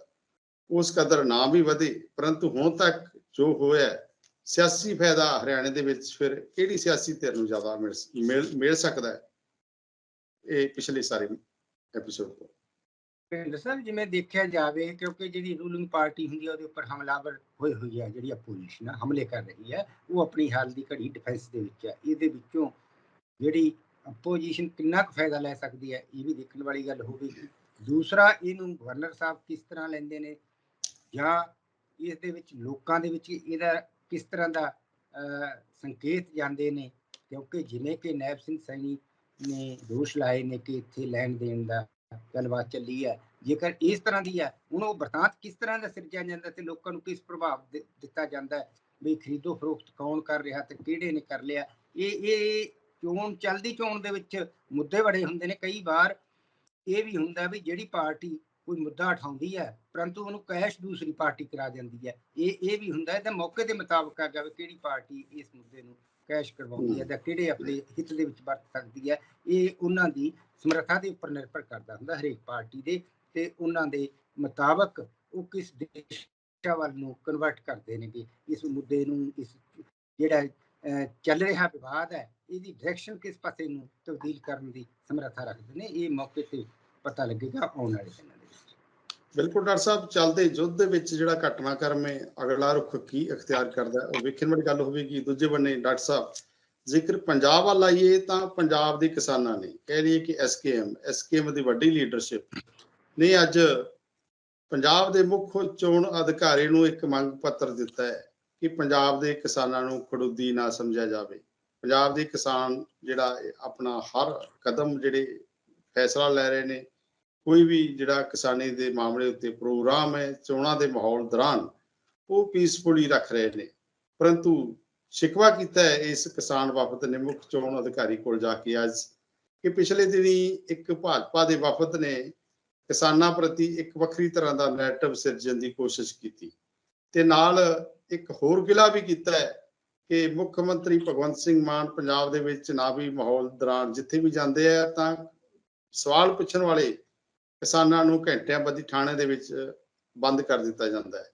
ਉਸ ਕਦਰ ਨਾ ਵੀ ਵਧੇ, ਪਰੰਤੂ ਹੁਣ ਤੱਕ ਜੋ ਹੋਇਆ ਸਿਆਸੀ ਫਾਇਦਾ ਹਰਿਆਣੇ ਦੇ ਵਿੱਚ ਫਿਰ ਕਿਹੜੀ ਸਿਆਸੀ ਧਿਰ ਨੂੰ ਜ਼ਿਆਦਾ ਮਿਲ ਮਿਲ- ਸਕਦਾ ਹੈ? ਇਹ ਪਿਛਲੇ ਸਾਰੇ ਐਪੀਸੋਡ ਤੋਂ।
ਭਿੰਦਰ ਸਾਹਿਬ, ਜਿਵੇਂ ਦੇਖਿਆ ਜਾਵੇ, ਕਿਉਂਕਿ ਜਿਹੜੀ ਰੂਲਿੰਗ ਪਾਰਟੀ ਹੁੰਦੀ ਹੈ, ਉਹਦੇ ਉੱਪਰ ਹਮਲਾਵਰ ਹੋਈ ਹੋਈ ਹੈ ਜਿਹੜੀ ਆਪੋਜੀਸ਼ਨ ਹਮਲੇ ਕਰ ਰਹੀ ਹੈ, ਉਹ ਆਪਣੀ ਹਾਲ ਦੀ ਘੜੀ ਡਿਫੈਂਸ ਦੇ ਵਿੱਚ ਹੈ। ਇਹਦੇ ਵਿੱਚੋਂ ਜਿਹੜੀ ਆਪੋਜੀਸ਼ਨ ਕਿੰਨਾ ਕੁ ਫਾਇਦਾ ਲੈ ਸਕਦੀ ਹੈ, ਇਹ ਵੀ ਦੇਖਣ ਵਾਲੀ ਗੱਲ ਹੋਵੇਗੀ। ਦੂਸਰਾ, ਇਹਨੂੰ ਗਵਰਨਰ ਸਾਹਿਬ ਕਿਸ ਤਰ੍ਹਾਂ ਲੈਂਦੇ ਨੇ? ਜਾਂ ਇਸ ਦੇ ਵਿੱਚ ਲੋਕਾਂ ਦੇ ਵਿੱਚ ਇਹਦਾ ਕਿਸ ਤਰ੍ਹਾਂ ਦਾ ਸੰਕੇਤ ਜਾਂਦੇ ਨੇ? ਕਿਉਂਕਿ ਜਿਵੇਂ ਕਿ ਨੈਬ ਸਿੰਘ ਸੈਣੀ ਨੇ ਦੋਸ਼ ਲਾਏ ਨੇ ਕਿ ਇੱਥੇ ਲੈਣ ਦੇਣ ਦਾ ਗੱਲਬਾਤ ਚੱਲੀ ਹੈ ਜੇਕਰ ਇਸ ਤਰ੍ਹਾਂ ਦੀ ਹੈ ਹੁਣ ਉਹ ਬਰਤਾਂਤ ਕਿਸ ਤਰ੍ਹਾਂ ਦਾ ਸਿਰਜਿਆ ਜਾਂਦਾ ਤੇ ਲੋਕਾਂ ਨੂੰ ਕਿਸ ਪ੍ਰਭਾਵ ਦਿੱਤਾ ਜਾਂਦਾ? ਹੈ ਵੀ ਖਰੀਦੋ ਫਰੋਖਤ ਕੌਣ ਕਰ ਰਿਹਾ ਤੇ ਕਿਹੜੇ ਨੇ ਕਰ ਲਿਆ? ਇਹ ਇਹ ਚੋਣ, ਚੱਲਦੀ ਚੋਣ ਦੇ ਵਿੱਚ ਮੁੱਦੇ ਬੜੇ ਹੁੰਦੇ ਨੇ। ਕਈ ਵਾਰ ਇਹ ਵੀ ਹੁੰਦਾ ਵੀ ਜਿਹੜੀ ਪਾਰਟੀ ਕੋਈ ਮੁੱਦਾ ਉਠਾਉਂਦੀ ਹੈ, ਪਰੰਤੂ ਉਹਨੂੰ ਕੈਸ਼ ਦੂਸਰੀ ਪਾਰਟੀ ਕਰਾ ਦਿੰਦੀ ਹੈ। ਇਹ ਇਹ ਵੀ ਹੁੰਦਾ ਹੈ ਤਾਂ ਮੌਕੇ ਦੇ ਮੁਤਾਬਕ ਆ ਜਾਵੇ ਕਿਹੜੀ ਪਾਰਟੀ ਇਸ ਮੁੱਦੇ ਨੂੰ ਕੈਸ਼ ਕਰਵਾਉਂਦੀ ਹੈ ਜਾਂ ਕਿਹੜੇ ਆਪਣੇ ਹਿੱਤ ਦੇ ਵਿੱਚ ਵਰਤ ਸਕਦੀ ਹੈ, ਇਹ ਉਹਨਾਂ ਦੀ ਸਮਰੱਥਾ ਦੇ ਉੱਪਰ ਨਿਰਭਰ ਕਰਦਾ ਹੁੰਦਾ ਹਰੇਕ ਪਾਰਟੀ ਦੇ ਤੇ ਉਹਨਾਂ ਦੇ ਮੁਤਾਬਕ ਉਹ ਕਿਸ ਦਿਸ਼ਾ ਵੱਲ ਨੂੰ ਕਨਵਰਟ ਕਰਦੇ ਨੇਗੇ। ਇਸ ਮੁੱਦੇ ਨੂੰ, ਇਸ ਜਿਹੜਾ ਚੱਲ ਰਿਹਾ ਵਿਵਾਦ ਹੈ, ਇਹਦੀ ਡਾਇਰੈਕਸ਼ਨ ਕਿਸ ਪਾਸੇ ਨੂੰ ਤਬਦੀਲ ਕਰਨ ਦੀ ਸਮਰੱਥਾ ਰੱਖਦੇ ਨੇ, ਇਹ ਮੌਕੇ ਤੇ ਪਤਾ ਲੱਗੇਗਾ ਆਉਣ ਵਾਲੇ ਦਿਨਾਂ
ਬਿਲਕੁਲ ਡਾਕਟਰ ਸਾਹਿਬ, ਚੱਲਦੇ ਯੁੱਧ ਦੇ ਵਿੱਚ ਜਿਹੜਾ ਘਟਨਾਕ੍ਰਮ ਹੈ, ਅਗਲਾ ਰੁਖ ਕੀ ਅਖਤਿਆਰ ਕਰਦਾ ਉਹ ਵੇਖਣ ਵਾਲੀ ਗੱਲ ਹੋਵੇਗੀ। ਦੂਜੇ ਬੰਨੇ ਡਾਕਟਰ ਸਾਹਿਬ, ਜ਼ਿਕਰ ਪੰਜਾਬ ਵੱਲ ਆਈਏ ਤਾਂ ਪੰਜਾਬ ਦੇ ਕਿਸਾਨਾਂ ਨੇ, ਕਹਿ ਲਈਏ ਕਿ ਐਸਕੇਐਮ ਐਸਕੇਐਮ ਦੀ ਵੱਡੀ ਲੀਡਰਸ਼ਿਪ ਨੇ ਅੱਜ ਪੰਜਾਬ ਦੇ ਮੁੱਖ ਚੋਣ ਅਧਿਕਾਰੀ ਨੂੰ ਇੱਕ ਮੰਗ ਪੱਤਰ ਦਿੱਤਾ ਹੈ ਕਿ ਪੰਜਾਬ ਦੇ ਕਿਸਾਨਾਂ ਨੂੰ ਖੜੂਦੀ ਨਾ ਸਮਝਿਆ ਜਾਵੇ। ਪੰਜਾਬ ਦੇ ਕਿਸਾਨ ਜਿਹੜਾ ਆਪਣਾ ਹਰ ਕਦਮ ਜਿਹੜੇ ਫੈਸਲਾ ਲੈ ਰਹੇ ਨੇ ਕੋਈ ਵੀ ਜਿਹੜਾ ਕਿਸਾਨੀ ਦੇ ਮਾਮਲੇ ਉੱਤੇ ਪ੍ਰੋਗਰਾਮ ਹੈ, ਚੋਣਾਂ ਦੇ ਮਾਹੌਲ ਦੌਰਾਨ ਉਹ ਪੀਸਫੁਲੀ ਰੱਖ ਰਹੇ ਨੇ। ਪਰੰਤੂ ਸ਼ਿਕਵਾ ਕੀਤਾ ਹੈ ਇਸ ਕਿਸਾਨ ਵਫਦ ਨੇ, ਮੁੱਖ ਚੋਣ ਅਧਿਕਾਰੀ ਕੋਲ ਜਾ ਕੇ ਅੱਜ ਕਿ ਪਿਛਲੇ ਦਿਨੀ ਇੱਕ ਭਾਜਪਾ ਦੇ ਵਫਦ ਨੇ ਕਿਸਾਨਾਂ ਪ੍ਰਤੀ ਇੱਕ ਵੱਖਰੀ ਤਰ੍ਹਾਂ ਦਾ ਨੈਰੇਟਿਵ ਸਿਰਜਣ ਦੀ ਕੋਸ਼ਿਸ਼ ਕੀਤੀ। ਤੇ ਨਾਲ ਇੱਕ ਹੋਰ ਗਿਲਾ ਵੀ ਕੀਤਾ ਹੈ ਕਿ ਮੁੱਖ ਮੰਤਰੀ ਭਗਵੰਤ ਸਿੰਘ ਮਾਨ ਪੰਜਾਬ ਦੇ ਵਿੱਚ ਚੁਣਾਵੀ ਮਾਹੌਲ ਦੌਰਾਨ ਜਿੱਥੇ ਵੀ ਜਾਂਦੇ ਆ ਤਾਂ ਸਵਾਲ ਪੁੱਛਣ ਵਾਲੇ ਕਿਸਾਨਾਂ ਨੂੰ ਘੰਟਿਆਂ ਬੱਧੀ ਥਾਣੇ ਦੇ ਵਿੱਚ ਬੰਦ ਕਰ ਦਿੱਤਾ ਜਾਂਦਾ ਹੈ।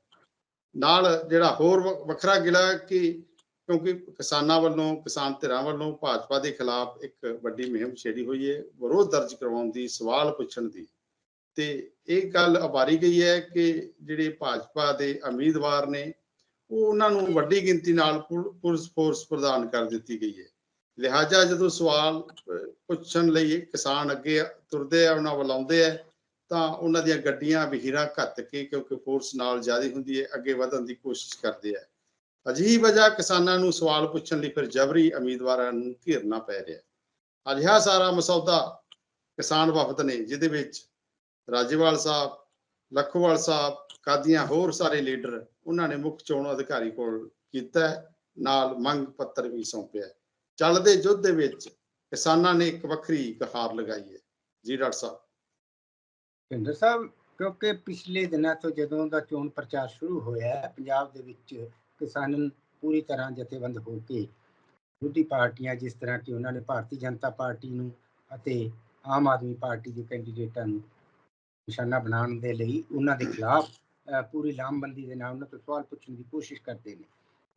ਨਾਲ ਜਿਹੜਾ ਹੋਰ ਵ- ਵੱਖਰਾ ਗਿਲਾ ਕਿ ਕਿਉਂਕਿ ਕਿਸਾਨਾਂ ਵੱਲੋਂ, ਕਿਸਾਨ ਧਿਰਾਂ ਵੱਲੋਂ ਭਾਜਪਾ ਦੇ ਖਿਲਾਫ ਇੱਕ ਵੱਡੀ ਮੁਹਿੰਮ ਛੇੜੀ ਹੋਈ ਹੈ, ਵਿਰੋਧ ਦਰਜ ਕਰਵਾਉਣ ਦੀ, ਸਵਾਲ ਪੁੱਛਣ ਦੀ। ਤੇ ਇਹ ਗੱਲ ਉਭਾਰੀ ਗਈ ਹੈ ਕਿ ਜਿਹੜੇ ਭਾਜਪਾ ਦੇ ਉਮੀਦਵਾਰ ਨੇ, ਉਹ ਉਹਨਾਂ ਨੂੰ ਵੱਡੀ ਗਿਣਤੀ ਨਾਲ ਪੁਲ- ਪੁਲਿਸ ਫੋਰਸ ਪ੍ਰਦਾਨ ਕਰ ਦਿੱਤੀ ਗਈ ਹੈ। ਲਿਹਾਜ਼ਾ ਜਦੋਂ ਸਵਾਲ ਪੁੱਛਣ ਲਈ ਕਿਸਾਨ ਅੱਗੇ ਤੁਰਦੇ ਆ, ਉਹਨਾਂ ਵੱਲ ਆਉਂਦੇ ਆ ਤਾਂ ਉਹਨਾਂ ਦੀਆਂ ਗੱਡੀਆਂ ਵਹੀਰਾਂ ਘੱਤ ਕੇ ਕਿਉਂਕਿ ਫੋਰਸ ਨਾਲ ਜ਼ਿਆਦਾ ਹੁੰਦੀ ਹੈ, ਅੱਗੇ ਵਧਣ ਦੀ ਕੋਸ਼ਿਸ਼ ਕਰਦੇ ਆ। ਅਜਿਹੀ ਵਜ੍ਹਾ ਕਿਸਾਨਾਂ ਨੂੰ ਸਵਾਲ ਪੁੱਛਣ ਲਈ ਫਿਰ ਜਬਰੀ ਉਮੀਦਵਾਰਾਂ ਨੂੰ ਘੇਰਨਾ ਪੈ ਰਿਹਾ ਅਜਿਹਾ ਸਾਰਾ ਮਸੌਦਾ ਕਿਸਾਨ ਵਫਦ ਨੇ, ਜਿਹਦੇ ਵਿੱਚ ਰਾਜੇਵਾਲ ਸਾਹਿਬ, ਲਖੋਵਾਲ ਸਾਹਿਬ, ਕਾਦੀਆਂ ਹੋਰ ਸਾਰੇ ਲੀਡਰ ਉਹਨਾਂ ਨੇ ਮੁੱਖ ਚੋਣ ਅਧਿਕਾਰੀ ਕੋਲ ਕੀਤਾ ਨਾਲ ਮੰਗ ਪੱਤਰ ਵੀ ਸੌਂਪਿਆ ਚੱਲਦੇ ਯੁੱਧ ਦੇ ਵਿੱਚ ਕਿਸਾਨਾਂ ਨੇ ਇੱਕ ਵੱਖਰੀ ਕਹਾਰ ਲਗਾਈ ਹੈ। ਜੀ ਡਾਕਟਰ ਸਾਹਿਬ।
ਭਿੰਦਰ ਸਾਹਿਬ, ਕਿਉਂਕਿ ਪਿਛਲੇ ਦਿਨਾਂ ਤੋਂ ਜਦੋਂ ਦਾ ਚੋਣ ਪ੍ਰਚਾਰ ਸ਼ੁਰੂ ਹੋਇਆ ਪੰਜਾਬ ਦੇ ਵਿੱਚ ਕਿਸਾਨ ਪੂਰੀ ਤਰ੍ਹਾਂ ਜਥੇਬੰਦ ਹੋ ਕੇ ਵਿਰੋਧੀ ਪਾਰਟੀਆਂ ਜਿਸ ਤਰ੍ਹਾਂ ਕਿ ਉਹਨਾਂ ਨੇ ਭਾਰਤੀ ਜਨਤਾ ਪਾਰਟੀ ਨੂੰ ਅਤੇ ਆਮ ਆਦਮੀ ਪਾਰਟੀ ਦੇ ਕੈਂਡੀਡੇਟਾਂ ਨੂੰ ਨਿਸ਼ਾਨਾ ਬਣਾਉਣ ਦੇ ਲਈ ਉਹਨਾਂ ਦੇ ਖਿਲਾਫ ਪੂਰੀ ਲਾਮਬੰਦੀ ਦੇ ਨਾਲ ਉਹਨਾਂ ਤੋਂ ਸਵਾਲ ਪੁੱਛਣ ਦੀ ਕੋਸ਼ਿਸ਼ ਕਰਦੇ ਨੇ।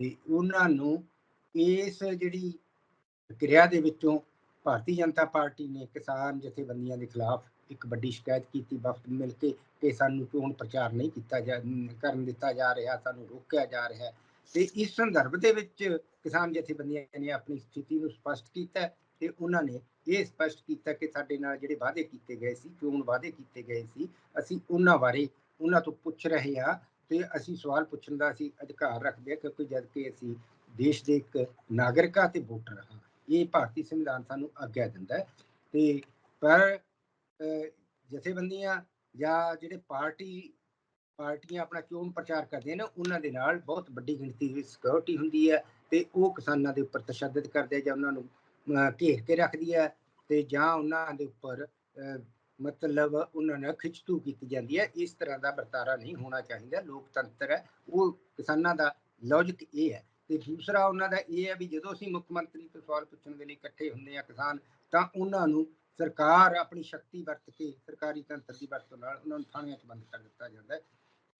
ਤੇ ਉਹਨਾਂ ਨੂੰ ਇਸ ਜਿਹੜੀ ਕਿਰਿਆ ਦੇ ਵਿੱਚੋਂ ਭਾਰਤੀ ਜਨਤਾ ਪਾਰਟੀ ਨੇ ਕਿਸਾਨ ਜਥੇਬੰਦੀਆਂ ਦੇ ਖਿਲਾਫ ਇੱਕ ਵੱਡੀ ਸ਼ਿਕਾਇਤ ਕੀਤੀ, ਵਫਦ ਮਿਲ ਕੇ ਕਿ ਸਾਨੂੰ ਚੋਣ ਪ੍ਰਚਾਰ ਨਹੀਂ ਕੀਤਾ ਜਾ, ਕਰਨ ਦਿੱਤਾ ਜਾ ਰਿਹਾ, ਸਾਨੂੰ ਰੋਕਿਆ ਜਾ ਰਿਹਾ ਤੇ ਇਸ ਸੰਦਰਭ ਦੇ ਵਿੱਚ ਕਿਸਾਨ ਜਥੇਬੰਦੀਆਂ ਨੇ ਆਪਣੀ ਸਥਿਤੀ ਨੂੰ ਸਪਸ਼ਟ ਕੀਤਾ ਤੇ ਉਹਨਾਂ ਨੇ ਇਹ ਸਪਸ਼ਟ ਕੀਤਾ ਕਿ ਸਾਡੇ ਨਾਲ ਜਿਹੜੇ ਵਾਅਦੇ ਕੀਤੇ ਗਏ ਸੀ, ਚੋਣ ਵਾਅਦੇ ਕੀਤੇ ਗਏ ਸੀ, ਅਸੀਂ ਉਹਨਾਂ ਬਾਰੇ ਉਹਨਾਂ ਤੋਂ ਪੁੱਛ ਰਹੇ ਹਾਂ ਤੇ ਅਸੀਂ ਸਵਾਲ ਪੁੱਛਣ ਦਾ ਅਸੀਂ ਅਧਿਕਾਰ ਰੱਖਦੇ ਹਾਂ ਕਿਉਂਕਿ ਜਦ ਕਿ ਅਸੀਂ ਦੇਸ਼ ਦੇ ਇੱਕ ਨਾਗਰਿਕਾਂ ਤੇ ਵੋਟਰ ਹਾਂ। ਇਹ ਭਾਰਤੀ ਸੰਵਿਧਾਨ ਸਾਨੂੰ ਆਗਿਆ ਦਿੰਦਾ ਹੈ ਤੇ ਪਰ ਜਥੇਬੰਦੀਆਂ ਜਾਂ ਜਿਹੜੇ ਪਾਰਟੀ, ਪਾਰਟੀਆਂ ਆਪਣਾ ਚੋਣ ਪ੍ਰਚਾਰ ਕਰਦੀਆਂ ਨੇ, ਉਹਨਾਂ ਦੇ ਨਾਲ ਬਹੁਤ ਵੱਡੀ ਗਿਣਤੀ ਵਿੱਚ ਸਿਕਿਉਰਿਟੀ ਹੁੰਦੀ ਹੈ ਤੇ ਉਹ ਕਿਸਾਨਾਂ ਦੇ ਉੱਪਰ ਤਸ਼ੱਦਦ ਕਰਦੇ ਜਾਂ ਉਹਨਾਂ ਨੂੰ ਘੇਰ ਕੇ ਰੱਖਦੀ ਹੈ ਤੇ ਜਾਂ ਉਹਨਾਂ ਦੇ ਉੱਪਰ ਮਤਲਬ ਉਹਨਾਂ ਨਾਲ ਖਿੱਚਤੂ ਕੀਤੀ ਜਾਂਦੀ ਹੈ। ਇਸ ਤਰ੍ਹਾਂ ਦਾ ਵਰਤਾਰਾ ਨਹੀਂ ਹੋਣਾ ਚਾਹੀਦਾ। ਲੋਕਤੰਤਰ ਹੈ, ਉਹ ਕਿਸਾਨਾਂ ਦਾ ਲੌਜੀਕ ਇਹ ਹੈ। ਤੇ ਦੂਸਰਾ ਉਹਨਾਂ ਦਾ ਇਹ ਹੈ ਵੀ ਜਦੋਂ ਅਸੀਂ ਮੁੱਖ ਮੰਤਰੀ ਤੋਂ ਸਵਾਲ ਪੁੱਛਣ ਦੇ ਲਈ ਇਕੱਠੇ ਹੁੰਦੇ ਆ ਕਿਸਾਨ, ਤਾਂ ਉਹਨਾਂ ਨੂੰ ਸਰਕਾਰ ਆਪਣੀ ਸ਼ਕਤੀ ਵਰਤ ਕੇ, ਸਰਕਾਰੀ ਤੰਤਰ ਦੀ ਵਰਤੋਂ ਨਾਲ ਉਹਨਾਂ ਨੂੰ ਥਾਣਿਆਂ 'ਚ ਬੰਦ ਕਰ ਦਿੱਤਾ ਜਾਂਦਾ ਹੈ,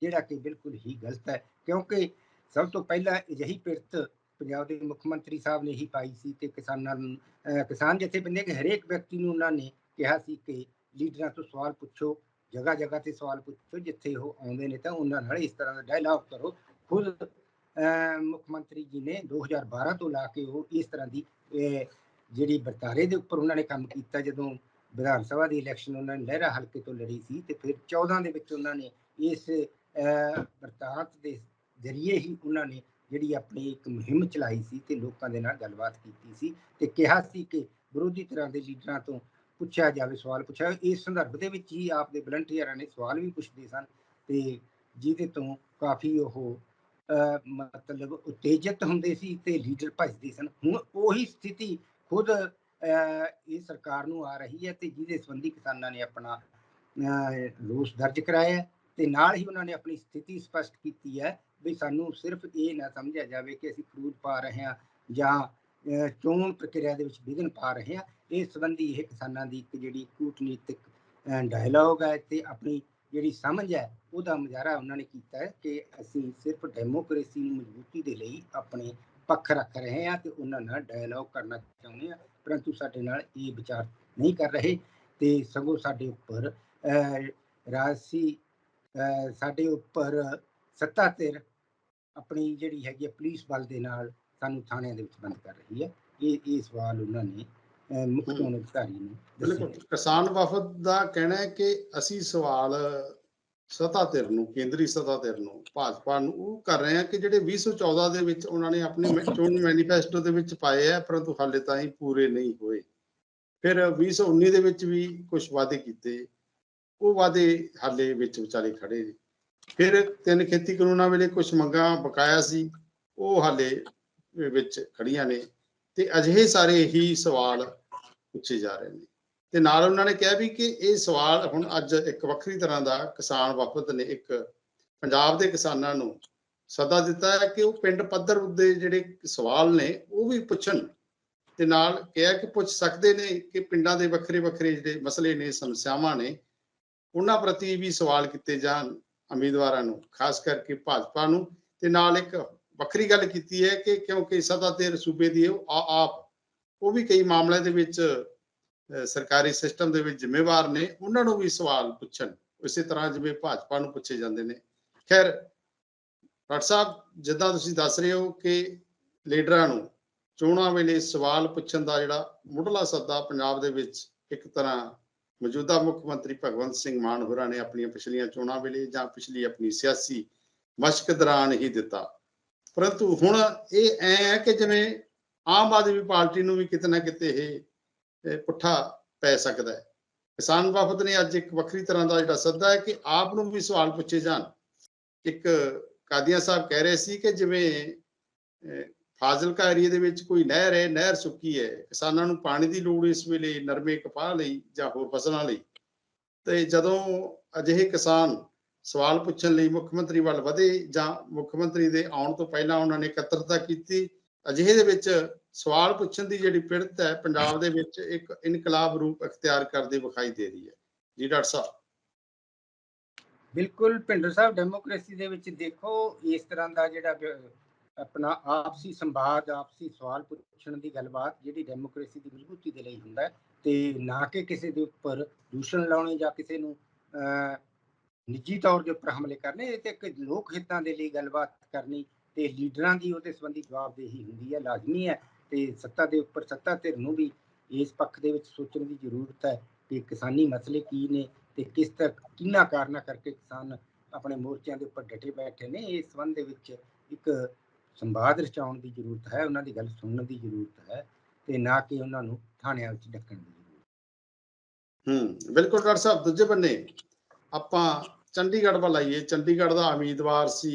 ਜਿਹੜਾ ਕਿ ਬਿਲਕੁਲ ਹੀ ਗਲਤ ਹੈ, ਕਿਉਂਕਿ ਸਭ ਤੋਂ ਪਹਿਲਾਂ ਅਜਿਹੀ ਪਿਰਤ ਪੰਜਾਬ ਦੇ ਮੁੱਖ ਮੰਤਰੀ ਸਾਹਿਬ ਨੇ ਹੀ ਪਾਈ ਸੀ ਤੇ ਕਿਸਾਨਾਂ ਨੂੰ ਕਿਸਾਨ ਜਥੇਬੰਦੀਆਂ ਕਿ ਹਰੇਕ ਵਿਅਕਤੀ ਨੂੰ ਉਹਨਾਂ ਨੇ ਕਿਹਾ ਸੀ ਕਿ ਲੀਡਰਾਂ ਤੋਂ ਸਵਾਲ ਪੁੱਛੋ ਜਗ੍ਹਾ ਜਗ੍ਹਾ ਤੇ ਸਵਾਲ ਪੁੱਛੋ, ਜਿੱਥੇ ਉਹ ਆਉਂਦੇ ਨੇ ਤਾਂ ਉਹਨਾਂ ਨਾਲ ਇਸ ਤਰ੍ਹਾਂ ਦਾ ਡਾਇਲਾਗ ਕਰੋ। ਖੁਦ, ਅਹ ਮੁੱਖ ਮੰਤਰੀ ਜੀ ਨੇ 2012 ਤੋਂ ਲਾ ਕੇ ਉਹ ਇਸ ਤਰ੍ਹਾਂ ਦੀ ਜਿਹੜੀ ਵਰਤਾਰੇ ਦੇ ਉੱਪਰ ਉਹਨਾਂ ਨੇ ਕੰਮ ਕੀਤਾ, ਜਦੋਂ ਵਿਧਾਨ ਸਭਾ ਦੀ ਇਲੈਕਸ਼ਨ ਉਹਨਾਂ ਨੇ ਲਹਿਰਾ ਹਲਕੇ ਤੋਂ ਲੜੀ ਸੀ ਤੇ ਫਿਰ 14 ਦੇ ਵਿੱਚ ਉਹਨਾਂ ਨੇ ਇਸ ਬਰਤਾਂਤ ਦੇ ਜ਼ਰੀਏ ਹੀ ਉਹਨਾਂ ਨੇ ਜਿਹੜੀ ਆਪਣੀ ਇੱਕ ਮੁਹਿੰਮ ਚਲਾਈ ਸੀ ਤੇ ਲੋਕਾਂ ਦੇ ਨਾਲ ਗੱਲਬਾਤ ਕੀਤੀ ਸੀ ਤੇ ਕਿਹਾ ਸੀ ਕਿ ਵਿਰੋਧੀ ਤਰ੍ਹਾਂ ਦੇ ਲੀਡਰਾਂ ਤੋਂ ਪੁੱਛਿਆ ਜਾਵੇ, ਸਵਾਲ ਪੁੱਛਿਆ ਇਸ ਸੰਦਰਭ ਦੇ ਵਿੱਚ ਹੀ ਆਪ ਦੇ ਵਲੰਟੀਅਰਾਂ ਨੇ ਸਵਾਲ ਵੀ ਪੁੱਛਦੇ ਸਨ ਤੇ ਜਿਹਦੇ ਤੋਂ ਕਾਫੀ ਉਹ ਮਤਲਬ ਉਤੇਜਿਤ ਹੁੰਦੇ ਸੀ ਤੇ ਲੀਡਰ ਭੱਜਦੇ ਸਨ। ਹੁਣ ਉਹੀ ਸਥਿਤੀ ਖੁਦ ਇਹ ਸਰਕਾਰ ਨੂੰ ਆ ਰਹੀ ਹੈ ਤੇ ਜਿਹਦੇ ਸੰਬੰਧੀ ਕਿਸਾਨਾਂ ਨੇ ਆਪਣਾ ਰੋਸ ਦਰਜ ਕਰਾਇਆ ਹੈ ਤੇ ਨਾਲ ਹੀ ਉਹਨਾਂ ਨੇ ਆਪਣੀ ਸਥਿਤੀ ਸਪਸ਼ਟ ਕੀਤੀ ਹੈ ਵੀ ਸਾਨੂੰ ਸਿਰਫ ਇਹ ਨਾ ਸਮਝਿਆ ਜਾਵੇ ਕਿ ਅਸੀਂ ਖਰੂਜ ਪਾ ਰਹੇ ਹਾਂ ਜਾਂ ਚੋਣ ਪ੍ਰਕਿਰਿਆ ਦੇ ਵਿੱਚ ਵਿਘਨ ਪਾ ਰਹੇ ਹਾਂ। ਇਸ ਸੰਬੰਧੀ ਇਹ ਕਿਸਾਨਾਂ ਦੀ ਇੱਕ ਜਿਹੜੀ ਕੂਟਨੀਤਿਕ ਡਾਇਲੌਗ ਹੈ ਤੇ ਆਪਣੀ ਜਿਹੜੀ ਸਮਝ ਹੈ ਉਹਦਾ ਮੁਜ਼ਾਹਰਾ ਉਹਨਾਂ ਨੇ ਕੀਤਾ ਹੈ ਕਿ ਅਸੀਂ ਸਿਰਫ ਡੈਮੋਕ੍ਰੇਸੀ ਨੂੰ ਮਜ਼ਬੂਤੀ ਦੇ ਲਈ ਆਪਣੇ ਪੱਖ ਰੱਖ ਰਹੇ ਹਾਂ ਤੇ ਉਹਨਾਂ ਨਾਲ ਡਾਇਲੌਗ ਕਰਨਾ ਚਾਹੁੰਦੇ ਹਾਂ ਪਰੰਤੂ ਸਾਡੇ ਨਾਲ ਇਹ ਵਿਚਾਰ ਨਹੀਂ ਕਰ ਰਹੇ ਤੇ ਸਗੋਂ ਸਾਡੇ ਉੱਪਰ ਰਾਜਸੀ ਸਾਡੇ ਉੱਪਰ ਸੱਤਾ ਧਿਰ ਆਪਣੀ ਜਿਹੜੀ ਹੈਗੀ ਪੁਲਿਸ ਬਲ ਦੇ ਨਾਲ ਸਾਨੂੰ ਥਾਣਿਆਂ ਦੇ ਵਿੱਚ ਬੰਦ ਕਰ ਰਹੀ ਹੈ। ਇਹ ਇਹ ਸਵਾਲ ਉਹਨਾਂ ਨੇ ਮੁੱਖ। ਚੋਣ ਅਧਿਕਾਰੀ ਨੂੰ
ਬਿਲਕੁਲ। ਕਿਸਾਨ ਵਫਦ ਦਾ ਕਹਿਣਾ ਹੈ ਕਿ ਅਸੀਂ ਸਵਾਲ ਸਤਾ ਧਿਰ ਨੂੰ, ਕੇਂਦਰੀ ਸਤਾ ਧਿਰ ਨੂੰ, ਭਾਜਪਾ ਨੂੰ, ਉਹ ਕਰ ਰਹੇ ਆ ਕਿ ਜਿਹੜੇ 2014 ਦੇ ਵਿੱਚ ਉਹਨਾਂ ਨੇ ਆਪਣੇ ਚੋਣ ਮੈਨੀਫੈਸਟੋ ਦੇ ਵਿੱਚ ਪਾਏ ਆ, ਪਰੰਤੂ ਹਾਲੇ ਤਾਈਂ ਪੂਰੇ ਨਹੀਂ ਹੋਏ। ਫਿਰ 2019 ਦੇ ਵਿੱਚ ਵੀ ਕੁਝ ਵਾਅਦੇ ਕੀਤੇ। ਉਹ ਵਾਅਦੇ ਹਾਲੇ ਵਿੱਚ ਵਿਚਾਲੇ ਖੜੇ ਨੇ। ਫਿਰ ਤਿੰਨ ਖੇਤੀ ਕਾਨੂੰਨਾਂ ਵੇਲੇ ਕੁਝ ਮੰਗਾਂ ਬਕਾਇਆ ਸੀ, ਉਹ ਹਾਲੇ ਵਿੱਚ ਖੜੀਆਂ ਨੇ। ਤੇ ਅਜਿਹੇ ਸਾਰੇ ਹੀ ਸਵਾਲ ਪੁੱਛੇ ਜਾ ਰਹੇ ਨੇ। ਤੇ ਨਾਲ ਉਹਨਾਂ ਨੇ ਕਿਹਾ ਵੀ ਕਿ ਇਹ ਸਵਾਲ ਹੁਣ ਅੱਜ ਇੱਕ ਵੱਖਰੀ ਤਰ੍ਹਾਂ ਦਾ ਕਿਸਾਨ ਵਫਦ ਨੇ ਇੱਕ ਪੰਜਾਬ ਦੇ ਕਿਸਾਨਾਂ ਨੂੰ ਸੱਦਾ ਦਿੱਤਾ ਹੈ ਕਿ ਉਹ ਪਿੰਡ ਪੱਧਰ ਉੱਤੇ ਜਿਹੜੇ ਸਵਾਲ ਨੇ ਉਹ ਵੀ ਪੁੱਛਣ ਤੇ ਨਾਲ ਕਿਹਾ ਕਿ ਪੁੱਛ ਸਕਦੇ ਨੇ ਕਿ ਪਿੰਡਾਂ ਦੇ ਵੱਖਰੇ ਵੱਖਰੇ ਜਿਹੜੇ ਮਸਲੇ ਨੇ, ਸਮੱਸਿਆਵਾਂ ਨੇ, ਉਹਨਾਂ ਪ੍ਰਤੀ ਵੀ ਸਵਾਲ ਕੀਤੇ ਜਾਣ ਉਮੀਦਵਾਰਾਂ ਨੂੰ, ਖਾਸ ਕਰਕੇ ਭਾਜਪਾ ਨੂੰ ਤੇ ਨਾਲ ਇੱਕ ਵੱਖਰੀ ਗੱਲ ਕੀਤੀ ਹੈ ਕਿ ਕਿਉਂਕਿ ਸਦਾ ਤੇ ਸੂਬੇ ਦੀ ਉਹ ਆਪ ਉਹ ਵੀ ਕਈ ਮਾਮਲਿਆਂ ਦੇ ਵਿੱਚ ਸਰਕਾਰੀ ਸਿਸਟਮ ਦੇ ਵਿੱਚ ਜ਼ਿੰਮੇਵਾਰ ਨੇ, ਉਹਨਾਂ ਨੂੰ ਵੀ ਸਵਾਲ ਪੁੱਛਣ। ਇਸੇ ਤਰ੍ਹਾਂ ਜਿਵੇਂ ਭਾਜਪਾ ਨੂੰ ਪੁੱਛੇ ਜਾਂਦੇ ਨੇ। ਖੈਰ, ਡਾਕਟਰ ਸਾਹਿਬ, ਜਿੱਦਾਂ ਤੁਸੀਂ ਦੱਸ ਰਹੇ ਹੋ ਕਿ ਲੀਡਰਾਂ ਨੂੰ ਚੋਣਾਂ ਵੇਲੇ ਸਵਾਲ ਪੁੱਛਣ ਦਾ ਜਿਹੜਾ ਮੁੱਢਲਾ ਸੱਦਾ ਪੰਜਾਬ ਦੇ ਵਿੱਚ ਇੱਕ ਤਰ੍ਹਾਂ ਮੌਜੂਦਾ ਮੁੱਖ ਮੰਤਰੀ ਭਗਵੰਤ ਸਿੰਘ ਮਾਨ ਹੋਰਾਂ ਨੇ ਆਪਣੀਆਂ ਪਿਛਲੀਆਂ ਚੋਣਾਂ ਵੇਲੇ ਜਾਂ ਪਿਛਲੀ ਆਪਣੀ ਸਿਆਸੀ ਮਸ਼ਕ ਦੌਰਾਨ ਹੀ ਦਿੱਤਾ। ਪਰੰਤੂ ਹੁਣ ਇਹ ਐ ਹੈ ਕਿ ਜਿਵੇਂ ਆਮ ਆਦਮੀ ਪਾਰਟੀ ਨੂੰ ਵੀ ਕਿਤੇ ਨਾ ਕਿਤੇ ਇਹ ਇਹ ਪੁੱਠਾ ਪੈ ਸਕਦਾ ਹੈ। ਕਿਸਾਨ ਵਫਦ ਨੇ ਅੱਜ ਇੱਕ ਵੱਖਰੀ ਤਰ੍ਹਾਂ ਦਾ ਜਿਹੜਾ ਸੱਦਾ ਹੈ ਕਿ ਆਪ ਨੂੰ ਵੀ ਸਵਾਲ ਪੁੱਛੇ ਜਾਣ। ਇੱਕ ਕਾਦੀਆਂ ਸਾਹਿਬ ਕਹਿ ਰਹੇ ਸੀ ਕਿ ਜਿਵੇਂ ਫਾਜ਼ਿਲਕਾ ਏਰੀਏ ਦੇ ਵਿੱਚ ਕੋਈ ਨਹਿਰ ਹੈ, ਨਹਿਰ ਸੁੱਕੀ ਹੈ, ਕਿਸਾਨਾਂ ਨੂੰ ਪਾਣੀ ਦੀ ਲੋੜ ਇਸ ਵੇਲੇ ਨਰਮੇ ਕਪਾਹ ਲਈ ਜਾਂ ਹੋਰ ਫਸਲਾਂ ਲਈ। ਤੇ ਜਦੋਂ ਅਜਿਹੇ ਕਿਸਾਨ ਸਵਾਲ ਪੁੱਛਣ ਲਈ ਮੁੱਖ ਮੰਤਰੀ ਵੱਲ ਵਧੇ ਜਾਂ ਮੁੱਖ ਮੰਤਰੀ ਦੇ ਆਉਣ ਤੋਂ ਪਹਿਲਾਂ ਉਹਨਾਂ ਨੇ ਇਕੱਤਰਤਾ ਕੀਤੀ, ਅਜਿਹੇ ਦੇ ਵਿੱਚ ਸਵਾਲ ਪੁੱਛਣ ਦੀ ਜਿਹੜੀ ਪਿੜਤ ਹੈ, ਪੰਜਾਬ ਦੇ ਵਿੱਚ ਇੱਕ ਇਨਕਲਾਬ ਰੂਪ ਅਖਤਿਆਰ ਕਰਦੇ ਵਿਖਾਈ ਦੇ ਰਹੀ ਹੈ। ਜੀ ਡਾਕਟਰ ਸਾਹਿਬ।
ਬਿਲਕੁਲ, ਭਿੰਡਰ ਸਾਹਿਬ ਡੈਮੋਕ੍ਰੇਸੀ ਦੇ ਵਿੱਚ ਦੇਖੋ, ਇਸ ਤਰ੍ਹਾਂ ਦਾ ਜਿਹੜਾ ਆਪਣਾ ਆਪਸੀ ਸੰਵਾਦ, ਆਪਸੀ ਸਵਾਲ ਪੁੱਛਣ ਦੀ ਗੱਲਬਾਤ ਜਿਹੜੀ ਡੈਮੋਕ੍ਰੇਸੀ ਦੀ ਮਜ਼ਬੂਤੀ ਦੇ ਲਈ ਹੁੰਦਾ ਤੇ ਨਾ ਕਿ ਕਿਸੇ ਦੇ ਉੱਪਰ ਦੂਸ਼ਣ ਲਾਉਣੇ ਜਾਂ ਕਿਸੇ ਨੂੰ ਨਿੱਜੀ ਤੌਰ ਦੇ ਉੱਪਰ ਹਮਲੇ ਕਰਨੇ, ਇਹ ਤੇ ਇੱਕ ਲੋਕ ਹਿੱਤਾਂ ਦੇ ਲਈ ਗੱਲਬਾਤ ਕਰਨੀ ਤੇ ਲੀਡਰਾਂ ਦੀ ਉਹਦੇ ਸੰਬੰਧੀ ਜਵਾਬਦੇਹੀ ਹੁੰਦੀ ਹੈ, ਲਾਜ਼ਮੀ ਹੈ। ਤੇ ਸੱਤਾ ਦੇ ਉੱਪਰ ਸੱਤਾ ਧਿਰ ਨੂੰ ਵੀ ਇਸ ਪੱਖ ਦੇ ਵਿੱਚ ਸੋਚਣ ਦੀ ਜ਼ਰੂਰਤ ਹੈ ਕਿ ਕਿਸਾਨੀ ਮਸਲੇ ਕੀ ਨੇ ਤੇ ਕਿਸ ਤੱਕ ਕਿੰਨਾ ਕਾਰਨਾ ਕਰਕੇ ਕਿਸਾਨ ਆਪਣੇ ਮੋਰਚਿਆਂ ਦੇ ਉੱਪਰ ਡਟੇ ਬੈਠੇ ਨੇ। ਇਸ ਸੰਬੰਧ ਦੇ ਵਿੱਚ ਇੱਕ ਸੰਵਾਦ ਰਚਾਉਣ ਦੀ ਜ਼ਰੂਰਤ ਹੈ, ਉਹਨਾਂ ਦੀ ਗੱਲ ਸੁਣਨ ਦੀ ਜ਼ਰੂਰਤ ਹੈ ਤੇ ਨਾ ਕਿ ਉਹਨਾਂ ਨੂੰ ਥਾਣਿਆਂ ਵਿੱਚ ਡੱਕਣ ਦੀ ਜ਼ਰੂਰਤ
ਹੂੰ, ਬਿਲਕੁਲ ਡਾਕਟਰ ਸਾਹਿਬ, ਦੂਜੇ ਬੰਨੇ ਆਪਾਂ ਚੰਡੀਗੜ੍ਹ ਵੱਲ ਆਈਏ। ਚੰਡੀਗੜ੍ਹ ਦਾ ਉਮੀਦਵਾਰ ਸੀ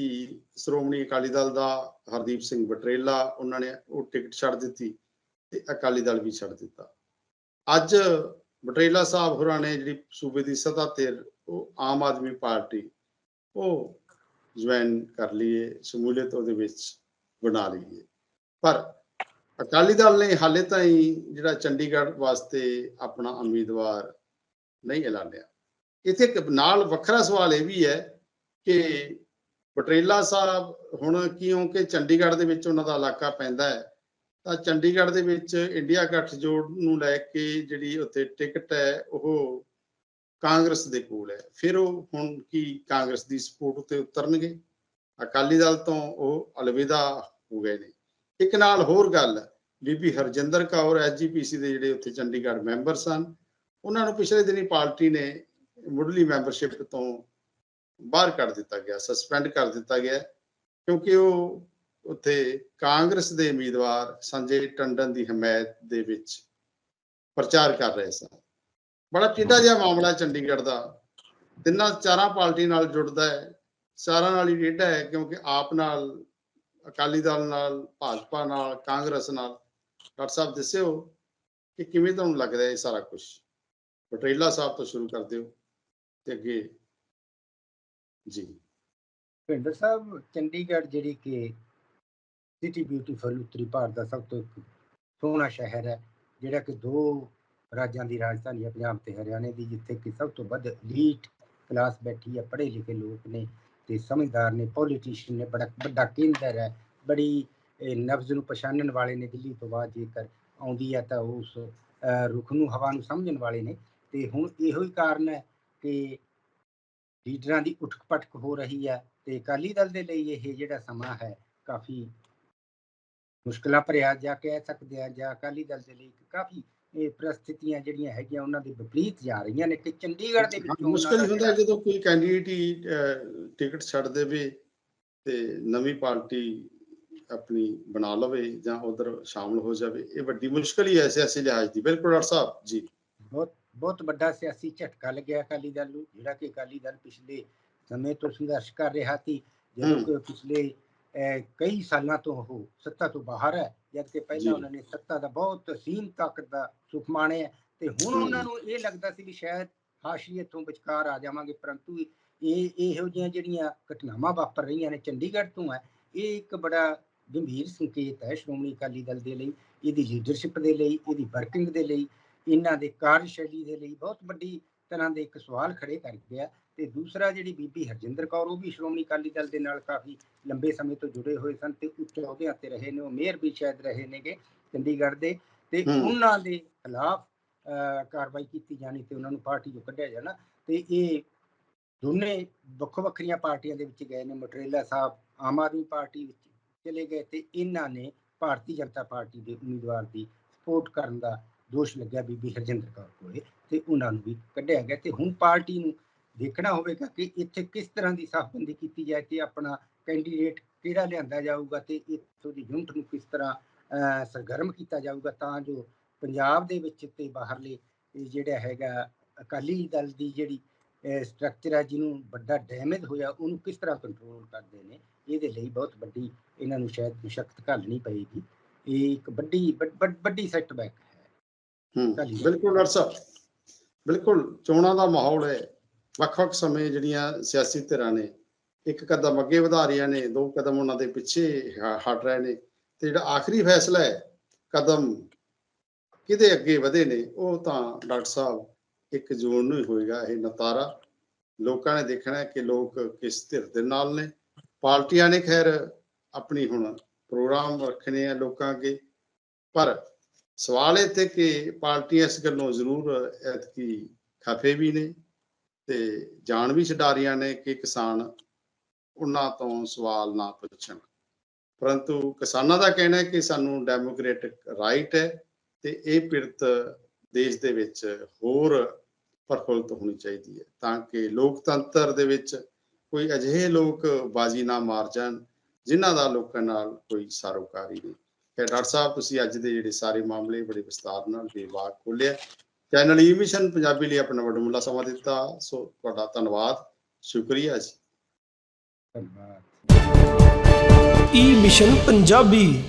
ਸ਼੍ਰੋਮਣੀ ਅਕਾਲੀ ਦਲ ਦਾ ਹਰਦੀਪ ਸਿੰਘ ਬਟਰੇਲਾ। ਉਹਨਾਂ ਨੇ ਉਹ ਟਿਕਟ ਛੱਡ ਦਿੱਤੀ ਤੇ ਅਕਾਲੀ ਦਲ ਵੀ ਛੱਡ ਦਿੱਤਾ। ਅੱਜ ਬਟਰੇਲਾ ਸਾਹਿਬ ਹੋਰਾਂ ਨੇ ਜਿਹੜੀ ਸੂਬੇ ਦੀ ਸੱਤਾ ਤੇ ਉਹ ਆਮ ਆਦਮੀ ਪਾਰਟੀ ਉਹ ਜੁਆਇਨ ਕਰ ਲਈਏ, ਸ਼ਮੂਲੀਅਤ ਉਹਦੇ ਵਿੱਚ ਬਣਾ ਲਈਏ। ਪਰ ਅਕਾਲੀ ਦਲ ਨੇ ਹਾਲੇ ਤਾਈਂ ਜਿਹੜਾ ਚੰਡੀਗੜ੍ਹ ਵਾਸਤੇ ਆਪਣਾ ਉਮੀਦਵਾਰ ਨਹੀਂ ਐਲਾਨਿਆ। ਇੱਥੇ ਇੱਕ ਨਾਲ ਵੱਖਰਾ ਸਵਾਲ ਇਹ ਵੀ ਹੈ ਕਿ ਪਟਰੇਲਾ ਸਾਹਿਬ ਹੁਣ ਕਿਉਂਕਿ ਚੰਡੀਗੜ੍ਹ ਦੇ ਵਿੱਚ ਉਹਨਾਂ ਦਾ ਇਲਾਕਾ ਪੈਂਦਾ ਹੈ, ਤਾਂ ਚੰਡੀਗੜ੍ਹ ਦੇ ਵਿੱਚ ਇੰਡੀਆ ਗੱਠਜੋੜ ਨੂੰ ਲੈ ਕੇ ਜਿਹੜੀ ਉੱਥੇ ਟਿਕਟ ਹੈ, ਉਹ ਕਾਂਗਰਸ ਦੇ ਕੋਲ ਹੈ। ਫਿਰ ਉਹ ਹੁਣ ਕੀ ਕਾਂਗਰਸ ਦੀ ਸਪੋਰਟ ਉੱਤੇ ਉਤਰਨਗੇ? ਅਕਾਲੀ ਦਲ ਤੋਂ ਉਹ ਅਲਵਿਦਾ ਹੋ ਗਏ ਨੇ। ਇੱਕ ਨਾਲ ਹੋਰ ਗੱਲ, ਬੀਬੀ ਹਰਜਿੰਦਰ ਕੌਰ ਐਸਜੀਪੀਸੀ ਦੇ ਜਿਹੜੇ ਉੱਥੇ ਚੰਡੀਗੜ੍ਹ ਮੈਂਬਰ ਸਨ, ਉਹਨਾਂ ਨੂੰ ਪਿਛਲੇ ਦਿਨੀ ਪਾਰਟੀ ਨੇ ਮੁੱਢਲੀ ਮੈਂਬਰਸ਼ਿਪ ਤੋਂ ਬਾਹਰ ਕੱਢ ਦਿੱਤਾ ਗਿਆ ਸਸਪੈਂਡ ਕਰ ਦਿੱਤਾ ਗਿਆ ਕਿਉਂਕਿ ਉਹ ਉੱਥੇ ਕਾਂਗਰਸ ਦੇ ਉਮੀਦਵਾਰ ਸੰਜੇ ਟੰਡਨ ਦੀ ਹਮਾਇਤ ਦੇ ਵਿੱਚ ਪ੍ਰਚਾਰ ਕਰ ਰਹੇ ਸਨ। ਬੜਾ ਟਿੱਡਾ ਜਿਹਾ ਮਾਮਲਾ ਚੰਡੀਗੜ੍ਹ ਦਾ। ਤਿੰਨਾਂ ਚਾਰਾਂ ਪਾਰਟੀ ਨਾਲ ਜੁੜਦਾ ਹੈ ਸਾਰਾ ਨਾਲ ਹੀ ਟਿੱਡਾ ਹੈ, ਕਿਉਂਕਿ ਆਪ ਨਾਲ, ਅਕਾਲੀ ਦਲ ਨਾਲ, ਭਾਜਪਾ ਨਾਲ, ਕਾਂਗਰਸ ਨਾਲ। ਡਾਕਟਰ ਸਾਹਿਬ, ਦੱਸਿਓ ਕਿ ਕਿਵੇਂ ਤੁਹਾਨੂੰ ਲੱਗਦਾ ਇਹ ਸਾਰਾ ਕੁਝ ਪਟੇਲਾ ਸਾਹਿਬ ਤੋਂ ਸ਼ੁਰੂ ਕਰ ਦਿਓ ਤੇ ਅੱਗੇ ਜੀ।
ਭਿੰਦਰ ਸਾਹਿਬ ਚੰਡੀਗੜ੍ਹ ਜਿਹੜੀ ਕਿ ਸਿਟੀ ਬਿਊਟੀਫੁਲ ਉੱਤਰੀ ਭਾਰਤ ਦਾ ਸਭ ਤੋਂ ਇੱਕ ਸੋਹਣਾ ਸ਼ਹਿਰ ਹੈ ਜਿਹੜਾ ਕਿ ਦੋ ਰਾਜਾਂ ਦੀ ਰਾਜਧਾਨੀ ਹੈ ਪੰਜਾਬ ਤੇ ਹਰਿਆਣੇ ਦੀ ਜਿੱਥੇ ਕਿ ਸਭ ਤੋਂ ਵੱਧ ਲੀਟ ਕਲਾਸ ਬੈਠੀ ਹੈ ਪੜ੍ਹੇ ਲਿਖੇ ਲੋਕ ਨੇ ਤੇ ਸਮਝਦਾਰ ਨੇ ਪੋਲੀਟੀਸ਼ੀਅਨ ਨੇ ਬੜਾ ਵੱਡਾ ਕੇਂਦਰ ਹੈ ਬੜੀ ਇਹ, ਨਬਜ਼ ਨੂੰ ਪਛਾਣਨ ਵਾਲੇ ਨੇ ਦਿੱਲੀ ਤੋਂ ਬਾਅਦ ਜੇਕਰ ਆਉਂਦੀ ਹੈ ਤਾਂ ਉਸ ਅਹ, ਰੁਖ ਨੂੰ ਹਵਾ ਨੂੰ ਸਮਝਣ ਵਾਲੇ ਨੇ ਤੇ ਹੁਣ ਇਹੋ ਹੀ ਕਾਰਨ ਹੈ ਕਿ ਲੀਡਰਾਂ ਦੀ ਉਠਕ ਪਟਕ ਹੋ ਰਹੀ ਹੈ ਤੇ ਅਕਾਲੀ ਦਲ ਦੇ ਲਈ ਇਹ ਜਿਹੜਾ ਸਮਾਂ ਹੈ ਕਾਫੀ ਮੁਸ਼ਕਲਾਂ ਭਰਿਆ ਜਾ ਕਹਿ ਸਕਦੇ ਆ ਜਾਂ ਅਕਾਲੀ ਦਲ ਦੇ ਲਈ ਕਾਫੀ ਇਹ ਪ੍ਰਸਥਿਤੀਆਂ ਜਿਹੜੀਆਂ ਹੈਗੀਆਂ ਉਹਨਾਂ ਦੇ ਵਿਪਰੀਤ ਜਾ ਰਹੀਆਂ ਨੇ ਕਿ ਚੰਡੀਗੜ੍ਹ ਦੇ ਵਿੱਚ
ਮੁਸ਼ਕਲ ਹੁੰਦਾ ਜਦੋਂ ਕੋਈ ਕੈਂਡੀਡੇਟ ਹੀ ਟਿਕਟ ਛੱਡ ਦੇਵੇ ਤੇ ਨਵੀਂ ਪਾਰਟੀ ਆਪਣੀ ਬਣਾ ਲਵੇ ਜਾਂ ਉਧਰ ਸ਼ਾਮਲ ਹੋ ਜਾਵੇ ਇਹ ਵੱਡੀ ਮੁਸ਼ਕਲ ਹੀ ਹੈ ਸਿਆਸੀ ਲਿਹਾਜ਼ ਦੀ। ਬਿਲਕੁਲ ਡਾਕਟਰ ਸਾਹਿਬ ਜੀ।
ਬਹੁਤ ਬਹੁਤ ਵੱਡਾ ਸਿਆਸੀ ਝਟਕਾ ਲੱਗਿਆ ਅਕਾਲੀ ਦਲ ਨੂੰ ਜਿਹੜਾ ਕਿ ਅਕਾਲੀ ਦਲ ਪਿਛਲੇ ਸਮੇਂ ਤੋਂ ਸੰਘਰਸ਼ ਕਰ ਰਿਹਾ ਸੀ ਜਦੋਂ। ਕਿ ਪਿਛਲੇ ਕਈ ਸਾਲਾਂ ਤੋਂ ਉਹ ਸੱਤਾ ਤੋਂ ਬਾਹਰ ਹੈ ਜਦ ਕਿ। ਪਹਿਲਾਂ ਉਹਨਾਂ ਨੇ ਸੱਤਾ ਦਾ ਬਹੁਤ ਸੀਮ ਤਾਕਤ ਦਾ ਸੁਖ ਮਾਣਿਆ ਤੇ ਹੁਣ। ਉਹਨਾਂ ਨੂੰ ਇਹ ਲੱਗਦਾ ਸੀ ਵੀ ਸ਼ਾਇਦ ਹਾਸ਼ੀਏ ਤੋਂ ਵਿਚਕਾਰ ਆ ਜਾਵਾਂਗੇ ਪਰੰਤੂ ਇਹ ਇਹੋ ਜਿਹੀਆਂ ਜਿਹੜੀਆਂ ਘਟਨਾਵਾਂ ਵਾਪਰ ਰਹੀਆਂ ਨੇ ਚੰਡੀਗੜ੍ਹ ਤੋਂ ਹੈ ਇਹ ਇੱਕ ਬੜਾ ਗੰਭੀਰ ਸੰਕੇਤ ਹੈ ਸ਼੍ਰੋਮਣੀ ਅਕਾਲੀ ਦਲ ਦੇ ਲਈ ਇਹਦੀ ਲੀਡਰਸ਼ਿਪ ਦੇ ਲਈ ਇਹਦੀ ਵਰਕਿੰਗ ਦੇ ਲਈ ਇਹਨਾਂ ਦੇ ਕਾਰਜਸ਼ੈਲੀ ਦੇ ਲਈ ਬਹੁਤ ਵੱਡੀ ਤਰ੍ਹਾਂ ਦੇ ਇੱਕ ਸਵਾਲ ਖੜੇ ਕਰ ਗਿਆ ਤੇ ਦੂਸਰਾ ਜਿਹੜੀ ਬੀਬੀ ਹਰਜਿੰਦਰ ਕੌਰ ਉਹ ਵੀ ਸ਼੍ਰੋਮਣੀ ਅਕਾਲੀ ਦਲ ਦੇ ਨਾਲ ਕਾਫੀ ਲੰਬੇ ਸਮੇਂ ਤੋਂ ਜੁੜੇ ਹੋਏ ਸਨ ਤੇ ਉੱਚ ਅਹੁਦਿਆਂ ਤੇ ਰਹੇ ਨੇ ਉਹ ਮੇਅਰ ਵੀ ਸ਼ਾਇਦ ਰਹੇ ਨੇਗੇ ਚੰਡੀਗੜ੍ਹ ਦੇ। ਤੇ। ਉਹਨਾਂ ਦੇ ਖਿਲਾਫ ਕਾਰਵਾਈ ਕੀਤੀ ਜਾਣੀ ਤੇ ਉਹਨਾਂ ਨੂੰ ਪਾਰਟੀ ਤੋਂ ਕੱਢਿਆ ਜਾਣਾ। ਤੇ ਇਹ ਦੋਨੇ ਵੱਖੋ ਵੱਖਰੀਆਂ ਪਾਰਟੀਆਂ ਦੇ ਵਿੱਚ ਗਏ ਨੇ ਮਟਰੇਲਾ ਸਾਹਿਬ ਆਮ ਆਦਮੀ ਪਾਰਟੀ ਵਿੱਚ ਚਲੇ ਗਏ ਤੇ ਇਹਨਾਂ ਨੇ ਭਾਰਤੀ ਜਨਤਾ ਪਾਰਟੀ ਦੇ ਉਮੀਦਵਾਰ ਦੀ ਸਪੋਰਟ ਕਰਨ ਦਾ ਦੋਸ਼ ਲੱਗਿਆ ਬੀਬੀ ਹਰਜਿੰਦਰ ਕੌਰ ਕੋਲੇ ਤੇ ਉਹਨਾਂ ਨੂੰ ਵੀ ਕੱਢਿਆ ਗਿਆ ਤੇ ਹੁਣ ਪਾਰਟੀ ਨੂੰ ਦੇਖਣਾ ਹੋਵੇਗਾ ਕਿ ਇੱਥੇ ਕਿਸ ਤਰ੍ਹਾਂ ਦੀ ਸਾਫਬੰਦੀ ਕੀਤੀ ਜਾਏ ਕਿ ਆਪਣਾ ਕੈਂਡੀਡੇਟ ਕਿਹੜਾ ਲਿਆਂਦਾ ਜਾਊਗਾ ਤੇ ਇੱਥੋਂ ਦੀ ਯੂਨਿਟ ਨੂੰ ਕਿਸ ਤਰ੍ਹਾਂ ਸਰਗਰਮ ਕੀਤਾ ਜਾਊਗਾ ਤਾਂ ਜੋ ਪੰਜਾਬ ਦੇ ਵਿੱਚ ਤੇ ਬਾਹਰਲੇ ਜਿਹੜਾ ਹੈਗਾ ਅਕਾਲੀ ਦਲ ਦੀ ਜਿਹੜੀ ਸਟਰਕਚਰ ਹੈ ਜਿਹਨੂੰ ਵੱਡਾ ਡੈਮੇਜ ਹੋਇਆ ਉਹਨੂੰ ਕਿਸ ਤਰ੍ਹਾਂ ਕੰਟਰੋਲ ਕਰਦੇ ਨੇ, ਇਹਦੇ ਲਈ ਬਹੁਤ ਵੱਡੀ ਇਹਨਾਂ ਨੂੰ ਸ਼ਾਇਦ ਮੁਸ਼ਕਲ ਘੱਲਣੀ ਪਏਗੀ। ਇਹ ਇੱਕ ਵੱਡੀ, ਵੱਡ- ਵੱਡ- ਵੱਡੀ ਸੈਟਬੈਕ ਹੈ।
ਬਿਲਕੁਲ ਡਾਕਟਰ ਸਾਹਿਬ। ਬਿਲਕੁਲ ਚੋਣਾਂ ਦਾ ਮਾਹੌਲ ਹੈ। ਵੱਖ-ਵੱਖ ਸਮੇਂ ਜਿਹੜੀਆਂ ਸਿਆਸੀ ਧਿਰਾਂ ਨੇ, ਇੱਕ ਕਦਮ ਅੱਗੇ ਵਧਾ ਰਹੀਆਂ ਨੇ, ਦੋ ਕਦਮ ਉਹਨਾਂ ਦੇ ਪਿੱਛੇ ਹਟ ਰਹੇ ਨੇ। ਤੇ ਜਿਹੜਾ ਆਖਰੀ ਫੈਸਲਾ ਹੈ, ਕਦਮ ਕਿਹਦੇ ਅੱਗੇ ਵਧੇ ਨੇ, ਉਹ ਤਾਂ ਡਾਕਟਰ ਸਾਹਿਬ ਇੱਕ ਜੂਨ ਨੂੰ ਹੀ ਹੋਏਗਾ, ਇਹ ਨਤਾਰਾ। ਲੋਕਾਂ ਨੇ ਦੇਖਣਾ ਕਿ ਲੋਕ ਕਿਸ ਧਿਰ ਦੇ ਨਾਲ ਨੇ। ਪਾਰਟੀਆਂ ਨੇ ਖੈਰ ਆਪਣੀ ਹੁਣ ਪ੍ਰੋਗਰਾਮ ਰੱਖਣੇ ਆ ਲੋਕਾਂ ਅੱਗੇ। ਪਰ ਸਵਾਲ ਇਹ ਤੇ ਕਿ ਪਾਰਟੀਆਂ ਇਸ ਗੱਲੋਂ ਜ਼ਰੂਰ ਐਤਕੀ ਖਫੇ ਵੀ ਨੇ ਤੇ ਜਾਣ ਵੀ ਛਡਾ ਰਹੀਆਂ ਨੇ ਕਿ ਕਿਸਾਨ ਉਹਨਾਂ ਤੋਂ ਸਵਾਲ ਨਾ ਪੁੱਛਣ। ਪਰੰਤੂ ਕਿਸਾਨਾਂ ਦਾ ਕਹਿਣਾ ਹੈ ਕਿ ਸਾਨੂੰ ਡੈਮੋਕ੍ਰੈਟਿਕ ਰਾਈਟ ਹੈ ਤੇ ਇਹ ਪਿਰਤ ਦੇਸ਼ ਦੇ ਵਿੱਚ ਹੋਰ ਪ੍ਰਫੁੱਲਤ ਹੋਣੀ ਚਾਹੀਦੀ ਹੈ ਤਾਂ ਕਿ ਲੋਕਤੰਤਰ ਦੇ ਵਿੱਚ ਕੋਈ ਅਜਿਹੇ ਲੋਕ ਬਾਜੀ ਨਾ ਮਾਰ ਜਾਣ ਜਿਨ੍ਹਾਂ ਦਾ ਲੋਕਾਂ ਨਾਲ ਕੋਈ ਸਰੋਕਾਰੀ ਨਹੀਂ। ਕਿ ਡਾਕਟਰ ਸਾਹਿਬ, ਤੁਸੀਂ ਅੱਜ ਦੇ ਜਿਹੜੇ ਸਾਰੇ ਮਾਮਲੇ ਬੜੇ ਵਿਸਤਾਰ ਨਾਲ ਬੇਵਾਕ ਖੋਲਿਆ ਚੈਨਲ ਈ ਮਿਸ਼ਨ ਪੰਜਾਬੀ ਲਈ ਆਪਣਾ ਵੱਡਮੁੱਲਾ ਸਮਾਂ ਦਿੱਤਾ। ਸੋ ਤੁਹਾਡਾ ਧੰਨਵਾਦ। ਸ਼ੁਕਰੀਆ ਜੀ।
ਧੰਨਵਾਦ।
E mission Punjabi.